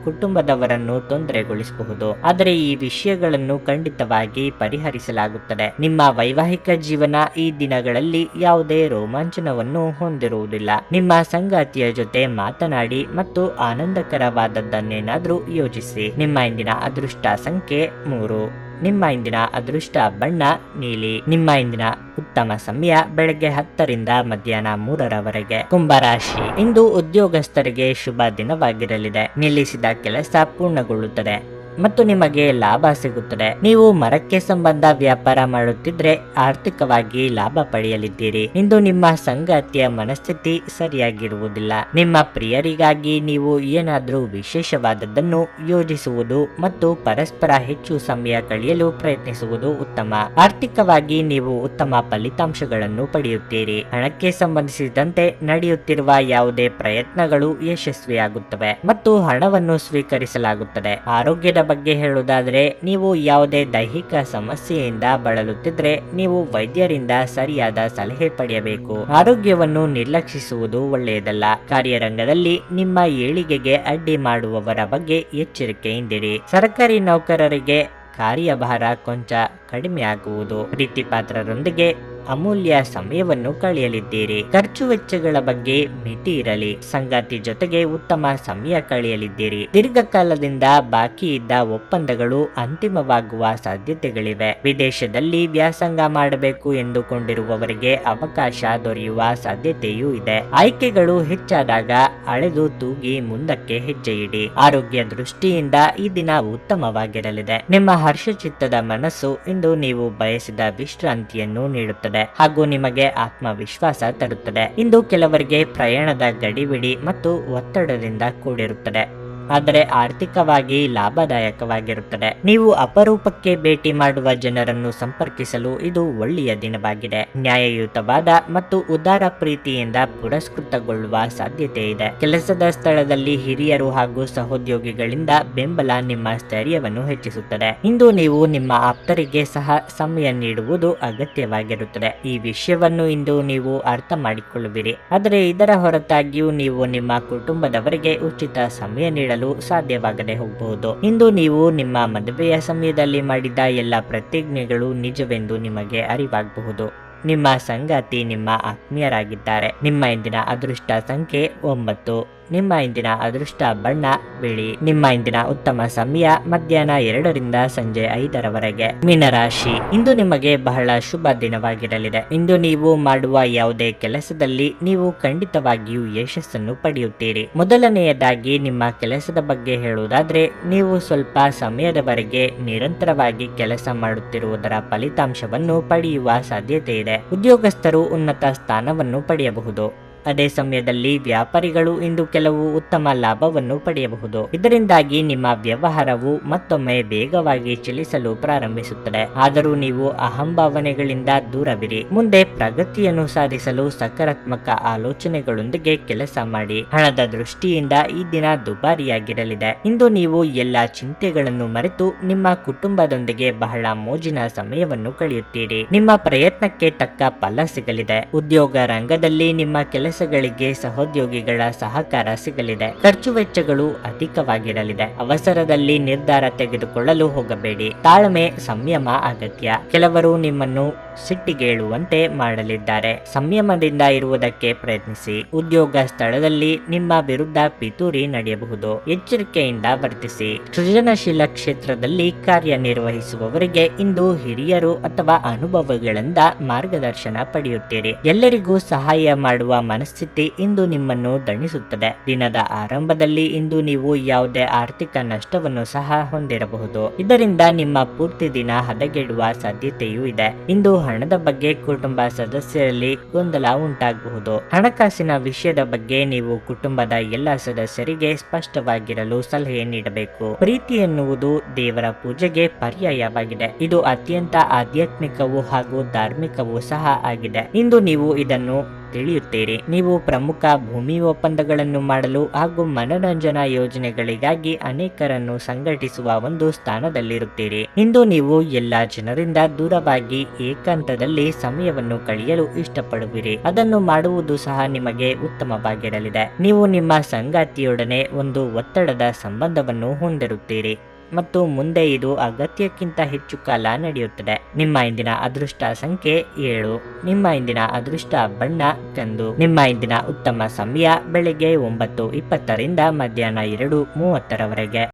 ಕುಟುಂಬದವರನ್ನು ತೊಂದರೆಗೊಳಿಸಬಹುದು. ಆದರೆ ಈ ವಿಷಯಗಳನ್ನು ಖಂಡಿತವಾಗಿ ಪರಿಹರಿಸಲಾಗುತ್ತದೆ. ನಿಮ್ಮ ವೈವಾಹಿಕ ಜೀವನ ಈ ದಿನಗಳಲ್ಲಿ ಯಾವುದೇ ರೋಮಾಂಚನವನ್ನು ಹೊಂದಿರುವುದಿಲ್ಲ. ನಿಮ್ಮ ಸಂಗಾತಿಯ ಜೊತೆ ಮಾತನಾಡಿ ಮತ್ತು ಆನಂದಕರವಾದದ್ದನ್ನೇನಾದರೂ ಯೋಚಿಸಿ. ನಿಮ್ಮ ಇಂದಿನ ಅದೃಷ್ಟ ಸಂಖ್ಯೆ ಮೂರು. ನಿಮ್ಮ ಇಂದಿನ ಅದೃಷ್ಟ ಬಣ್ಣ ನೀಲಿ. ನಿಮ್ಮ ಇಂದಿನ ಉತ್ತಮ ಸಮಯ ಬೆಳಗ್ಗೆ ಹತ್ತರಿಂದ ಮಧ್ಯಾಹ್ನ ಮೂರರವರೆಗೆ. ಕುಂಭರಾಶಿ ಇಂದು ಉದ್ಯೋಗಸ್ಥರಿಗೆ ಶುಭ ದಿನವಾಗಿರಲಿದೆ. ನಿಲ್ಲಿಸಿದ ಕೆಲಸ ಪೂರ್ಣಗೊಳ್ಳುತ್ತದೆ. ಮತ್ತು ನಿಮಗೆ ಲಾಭ ಸಿಗುತ್ತದೆ. ನೀವು ಮರಕ್ಕೆ ಸಂಬಂಧ ವ್ಯಾಪಾರ ಮಾಡುತ್ತಿದ್ರೆ ಆರ್ಥಿಕವಾಗಿ ಲಾಭ ಪಡೆಯಲಿದ್ದೀರಿ. ಇಂದು ನಿಮ್ಮ ಸಂಗಾತಿಯ ಮನಸ್ಥಿತಿ ಸರಿಯಾಗಿರುವುದಿಲ್ಲ. ನಿಮ್ಮ ಪ್ರಿಯರಿಗಾಗಿ ನೀವು ಏನಾದರೂ ವಿಶೇಷವಾದದ್ದನ್ನು ಯೋಜಿಸುವುದು ಮತ್ತು ಪರಸ್ಪರ ಹೆಚ್ಚು ಸಮಯ ಕಳೆಯಲು ಪ್ರಯತ್ನಿಸುವುದು ಉತ್ತಮ. ಆರ್ಥಿಕವಾಗಿ ನೀವು ಉತ್ತಮ ಫಲಿತಾಂಶಗಳನ್ನು ಪಡೆಯುತ್ತೀರಿ. ಹಣಕ್ಕೆ ಸಂಬಂಧಿಸಿದಂತೆ ನಡೆಯುತ್ತಿರುವ ಯಾವುದೇ ಪ್ರಯತ್ನಗಳು ಯಶಸ್ವಿಯಾಗುತ್ತವೆ ಮತ್ತು ಹಣವನ್ನು ಸ್ವೀಕರಿಸಲಾಗುತ್ತದೆ. ಆರೋಗ್ಯದ ಬಗ್ಗೆ ಹೇಳುವುದಾದರೆ, ನೀವು ಯಾವುದೇ ದೈಹಿಕ ಸಮಸ್ಯೆಯಿಂದ ಬಳಲುತ್ತಿದ್ರೆ ನೀವು ವೈದ್ಯರಿಂದ ಸರಿಯಾದ ಸಲಹೆ ಪಡೆಯಬೇಕು. ಆರೋಗ್ಯವನ್ನು ನಿರ್ಲಕ್ಷಿಸುವುದು ಒಳ್ಳೆಯದಲ್ಲ. ಕಾರ್ಯರಂಗದಲ್ಲಿ ನಿಮ್ಮ ಏಳಿಗೆಗೆ ಅಡ್ಡಿ ಮಾಡುವವರ ಬಗ್ಗೆ ಎಚ್ಚರಿಕೆಯಿಂದಿರಿ. ಸರ್ಕಾರಿ ನೌಕರರಿಗೆ ಕಾರ್ಯಭಾರ ಕೊಂಚ ಕಡಿಮೆಯಾಗುವುದು. ಪ್ರೀತಿ ಪಾತ್ರರೊಂದಿಗೆ ಅಮೂಲ್ಯ ಸಮಯವನ್ನು ಕಳೆಯಲಿದ್ದೀರಿ. ಖರ್ಚು ವೆಚ್ಚಗಳ ಬಗ್ಗೆ ಮಿತಿ ಇರಲಿ. ಸಂಗಾತಿ ಜೊತೆಗೆ ಉತ್ತಮ ಸಮಯ ಕಳೆಯಲಿದ್ದೀರಿ. ದೀರ್ಘಕಾಲದಿಂದ ಬಾಕಿ ಇದ್ದ ಒಪ್ಪಂದಗಳು ಅಂತಿಮವಾಗುವ ಸಾಧ್ಯತೆಗಳಿವೆ. ವಿದೇಶದಲ್ಲಿ ವ್ಯಾಸಂಗ ಮಾಡಬೇಕು ಎಂದುಕೊಂಡಿರುವವರಿಗೆ ಅವಕಾಶ ದೊರೆಯುವ ಸಾಧ್ಯತೆಯೂ ಇದೆ. ಆಯ್ಕೆಗಳು ಹೆಚ್ಚಾದಾಗ ಅಳೆದು ತೂಗಿ ಮುಂದಕ್ಕೆ ಹೆಜ್ಜೆ ಇಡಿ ಆರೋಗ್ಯ ದೃಷ್ಟಿಯಿಂದ ಈ ದಿನ ಉತ್ತಮವಾಗಿರಲಿದೆ. ನಿಮ್ಮ ಹರ್ಷಚಿತ್ತದ ಮನಸ್ಸು ಇಂದು ನೀವು ಬಯಸಿದ ವಿಶ್ರಾಂತಿಯನ್ನು ನೀಡುತ್ತದೆ. ಹಾಗೂ ನಿಮಗೆ ಆತ್ಮವಿಶ್ವಾಸ ತರುತ್ತದೆ. ಇಂದು ಕೆಲವರಿಗೆ ಪ್ರಯಾಣದ ಗಡಿಬಿಡಿ ಮತ್ತು ಒತ್ತಡದಿಂದ ಕೂಡಿರುತ್ತದೆ. ಆದರೆ ಆರ್ಥಿಕವಾಗಿ ಲಾಭದಾಯಕವಾಗಿರುತ್ತದೆ. ನೀವು ಅಪರೂಪಕ್ಕೆ ಭೇಟಿ ಮಾಡುವ ಜನರನ್ನು ಸಂಪರ್ಕಿಸಲು ಇದು ಒಳ್ಳೆಯ ದಿನವಾಗಿದೆ. ನ್ಯಾಯಯುತವಾದ ಮತ್ತು ಉದಾರ ಪ್ರೀತಿಯಿಂದ ಪುರಸ್ಕೃತಗೊಳ್ಳುವ ಸಾಧ್ಯತೆ ಇದೆ. ಕೆಲಸದ ಸ್ಥಳದಲ್ಲಿ ಹಿರಿಯರು ಹಾಗೂ ಸಹೋದ್ಯೋಗಿಗಳಿಂದ ಬೆಂಬಲ ನಿಮ್ಮ ಸ್ಥೈರ್ಯವನ್ನು ಹೆಚ್ಚಿಸುತ್ತದೆ. ಇಂದು ನೀವು ನಿಮ್ಮ ಆಪ್ತರಿಗೆ ಸಹ ಸಮಯ ನೀಡುವುದು ಅಗತ್ಯವಾಗಿರುತ್ತದೆ. ಈ ವಿಷಯವನ್ನು ಇಂದು ನೀವು ಅರ್ಥ ಮಾಡಿಕೊಳ್ಳುವಿರಿ. ಆದರೆ ಇದರ ಹೊರತಾಗಿಯೂ ನೀವು ನಿಮ್ಮ ಕುಟುಂಬದವರಿಗೆ ಉಚಿತ ಸಮಯ ನೀಡಲು ಸಾಧ್ಯವಾಗದೆ ಹೋಗಬಹುದು. ಇಂದು ನೀವು ನಿಮ್ಮ ಮದುವೆಯ ಸಮಯದಲ್ಲಿ ಮಾಡಿದ ಎಲ್ಲ ಪ್ರತಿಜ್ಞೆಗಳು ನಿಜವೆಂದು ನಿಮಗೆ ಅರಿವಾಗಬಹುದು. ನಿಮ್ಮ ಸಂಗಾತಿ ನಿಮ್ಮ ಆತ್ಮೀಯರಾಗಿದ್ದಾರೆ. ನಿಮ್ಮ ಇಂದಿನ ಅದೃಷ್ಟ ಸಂಖ್ಯೆ ಒಂಬತ್ತು. ನಿಮ್ಮ ಇಂದಿನ ಅದೃಷ್ಟ ಬಣ್ಣ, ಬಿಳಿ. ನಿಮ್ಮ ಇಂದಿನ ಉತ್ತಮ ಸಮಯ ಮಧ್ಯಾಹ್ನ ಎರಡರಿಂದ ಸಂಜೆ ಐದರವರೆಗೆ. ಮೀನರಾಶಿ. ಇಂದು ನಿಮಗೆ ಬಹಳ ಶುಭ ದಿನವಾಗಿರಲಿದೆ. ಇಂದು ನೀವು ಮಾಡುವ ಯಾವುದೇ ಕೆಲಸದಲ್ಲಿ ನೀವು ಖಂಡಿತವಾಗಿಯೂ ಯಶಸ್ಸನ್ನು ಪಡೆಯುತ್ತೀರಿ. ಮೊದಲನೆಯದಾಗಿ ನಿಮ್ಮ ಕೆಲಸದ ಬಗ್ಗೆ ಹೇಳುವುದಾದ್ರೆ, ನೀವು ಸ್ವಲ್ಪ ಸಮಯದವರೆಗೆ ನಿರಂತರವಾಗಿ ಕೆಲಸ ಮಾಡುತ್ತಿರುವುದರ ಫಲಿತಾಂಶವನ್ನು ಪಡೆಯುವ ಸಾಧ್ಯತೆ ಇದೆ ಉದ್ಯೋಗಸ್ಥರು ಉನ್ನತ ಸ್ಥಾನವನ್ನು ಪಡೆಯಬಹುದು. ಅದೇ ಸಮಯದಲ್ಲಿ ವ್ಯಾಪಾರಿಗಳು ಇಂದು ಕೆಲವು ಉತ್ತಮ ಲಾಭವನ್ನು ಪಡೆಯಬಹುದು. ಇದರಿಂದಾಗಿ ನಿಮ್ಮ ವ್ಯವಹಾರವು ಮತ್ತೊಮ್ಮೆ ವೇಗವಾಗಿ ಚಲಿಸಲು ಪ್ರಾರಂಭಿಸುತ್ತದೆ. ಆದರೂ ನೀವು ಅಹಂಭಾವನೆಗಳಿಂದ ದೂರವಿರಿ. ಮುಂದೆ ಪ್ರಗತಿಯನ್ನು ಸಾಧಿಸಲು ಸಕಾರಾತ್ಮಕ ಆಲೋಚನೆಗಳೊಂದಿಗೆ ಕೆಲಸ ಮಾಡಿ. ಹಣದ ದೃಷ್ಟಿಯಿಂದ ಈ ದಿನ ದುಬಾರಿಯಾಗಿರಲಿದೆ. ಇಂದು ನೀವು ಎಲ್ಲಾ ಚಿಂತೆಗಳನ್ನು ಮರೆತು ನಿಮ್ಮ ಕುಟುಂಬದೊಂದಿಗೆ ಬಹಳ ಮೋಜಿನ ಸಮಯವನ್ನು ಕಳೆಯುತ್ತೀರಿ. ನಿಮ್ಮ ಪ್ರಯತ್ನಕ್ಕೆ ತಕ್ಕ ಫಲ ಸಿಗಲಿದೆ. ಉದ್ಯೋಗ ರಂಗದಲ್ಲಿ ನಿಮ್ಮ ಕೆಲಸಗಳಿಗೆ ಸಹೋದ್ಯೋಗಿಗಳ ಸಹಕಾರ ಸಿಗಲಿದೆ. ಖರ್ಚು ವೆಚ್ಚಗಳು ಅಧಿಕವಾಗಿರಲಿದೆ. ಅವಸರದಲ್ಲಿ ನಿರ್ಧಾರ ತೆಗೆದುಕೊಳ್ಳಲು ಹೋಗಬೇಡಿ. ತಾಳ್ಮೆ, ಸಂಯಮ ಅಗತ್ಯ. ಕೆಲವರು ನಿಮ್ಮನ್ನು ಸಿಟ್ಟಿಗೇಳುವಂತೆ ಮಾಡಲಿದ್ದಾರೆ. ಸಂಯಮದಿಂದ ಇರುವುದಕ್ಕೆ ಪ್ರಯತ್ನಿಸಿ. ಉದ್ಯೋಗ ಸ್ಥಳದಲ್ಲಿ ನಿಮ್ಮ ವಿರುದ್ಧ ಪಿತೂರಿ ನಡೆಯಬಹುದು. ಎಚ್ಚರಿಕೆಯಿಂದ ವರ್ತಿಸಿ. ಸೃಜನಶೀಲ ಕ್ಷೇತ್ರದಲ್ಲಿ ಕಾರ್ಯನಿರ್ವಹಿಸುವವರಿಗೆ ಇಂದು ಹಿರಿಯರು ಅಥವಾ ಅನುಭವಗಳಿಂದ ಮಾರ್ಗದರ್ಶನ ಪಡೆಯುತ್ತೀರಿ. ಎಲ್ಲರಿಗೂ ಸಹಾಯ ಮಾಡುವ ಮನಸ್ಥಿತಿ ಇಂದು ನಿಮ್ಮನ್ನು ದಣಿಸುತ್ತದೆ. ದಿನದ ಆರಂಭದಲ್ಲಿ ಇಂದು ನೀವು ಯಾವುದೇ ಆರ್ಥಿಕ ನಷ್ಟವನ್ನು ಸಹ ಹೊಂದಿರಬಹುದು. ಇದರಿಂದ ನಿಮ್ಮ ಪೂರ್ತಿ ದಿನ ಹದಗೆಡುವ ಸಾಧ್ಯತೆಯೂ ಇದೆ. ಇಂದು ಹಣದ ಬಗ್ಗೆ ಕುಟುಂಬ ಸದಸ್ಯರಲ್ಲಿ ಗೊಂದಲ ಉಂಟಾಗಬಹುದು. ಹಣಕಾಸಿನ ವಿಷಯದ ಬಗ್ಗೆ ನೀವು ಕುಟುಂಬದ ಎಲ್ಲ ಸದಸ್ಯರಿಗೆ ಸ್ಪಷ್ಟವಾಗಿರಲು ಸಲಹೆ ನೀಡಬೇಕು. ಪ್ರೀತಿ ಎನ್ನುವುದು ದೇವರ ಪೂಜೆಗೆ ಪರ್ಯಾಯವಾಗಿದೆ. ಇದು ಅತ್ಯಂತ ಆಧ್ಯಾತ್ಮಿಕವೂ ಹಾಗೂ ಧಾರ್ಮಿಕವೂ ಸಹ ಆಗಿದೆ. ಇಂದು ನೀವು ಇದನ್ನು ತಿಳಿಯುತ್ತೀರಿ. ನೀವು ಪ್ರಮುಖ ಭೂಮಿ ಒಪ್ಪಂದಗಳನ್ನು ಮಾಡಲು ಹಾಗೂ ಮನೋರಂಜನಾ ಯೋಜನೆಗಳಿಗಾಗಿ ಅನೇಕರನ್ನು ಸಂಘಟಿಸುವ ಒಂದು ಸ್ಥಾನದಲ್ಲಿರುತ್ತೀರಿ. ಇಂದು ನೀವು ಎಲ್ಲ ಜನರಿಂದ ದೂರವಾಗಿ ಏಕಾಂತದಲ್ಲಿ ಸಮಯವನ್ನು ಕಳೆಯಲು ಇಷ್ಟಪಡುವಿರಿ. ಅದನ್ನು ಮಾಡುವುದು ಸಹ ನಿಮಗೆ ಉತ್ತಮವಾಗಿರಲಿದೆ. ನೀವು ನಿಮ್ಮ ಸಂಗಾತಿಯೊಡನೆ ಒಂದು ಒತ್ತಡದ ಸಂಬಂಧವನ್ನು ಹೊಂದಿರುತ್ತೀರಿ. ಮತ್ತು ಮುಂದೆ ಇದು ಅಗತ್ಯಕ್ಕಿಂತ ಹೆಚ್ಚು ಕಾಲ ನಡೆಯುತ್ತದೆ. ನಿಮ್ಮ ಇಂದಿನ ಅದೃಷ್ಟ ಸಂಖ್ಯೆ ಏಳು. ನಿಮ್ಮ ಇಂದಿನ ಅದೃಷ್ಟ ಬಣ್ಣ ಕಂದು ನಿಮ್ಮ ಇಂದಿನ ಉತ್ತಮ ಸಮಯ ಬೆಳಿಗ್ಗೆ ಒಂಬತ್ತು ಇಪ್ಪತ್ತರಿಂದ ಮಧ್ಯಾಹ್ನ ಎರಡು ಮೂವತ್ತರವರೆಗೆ.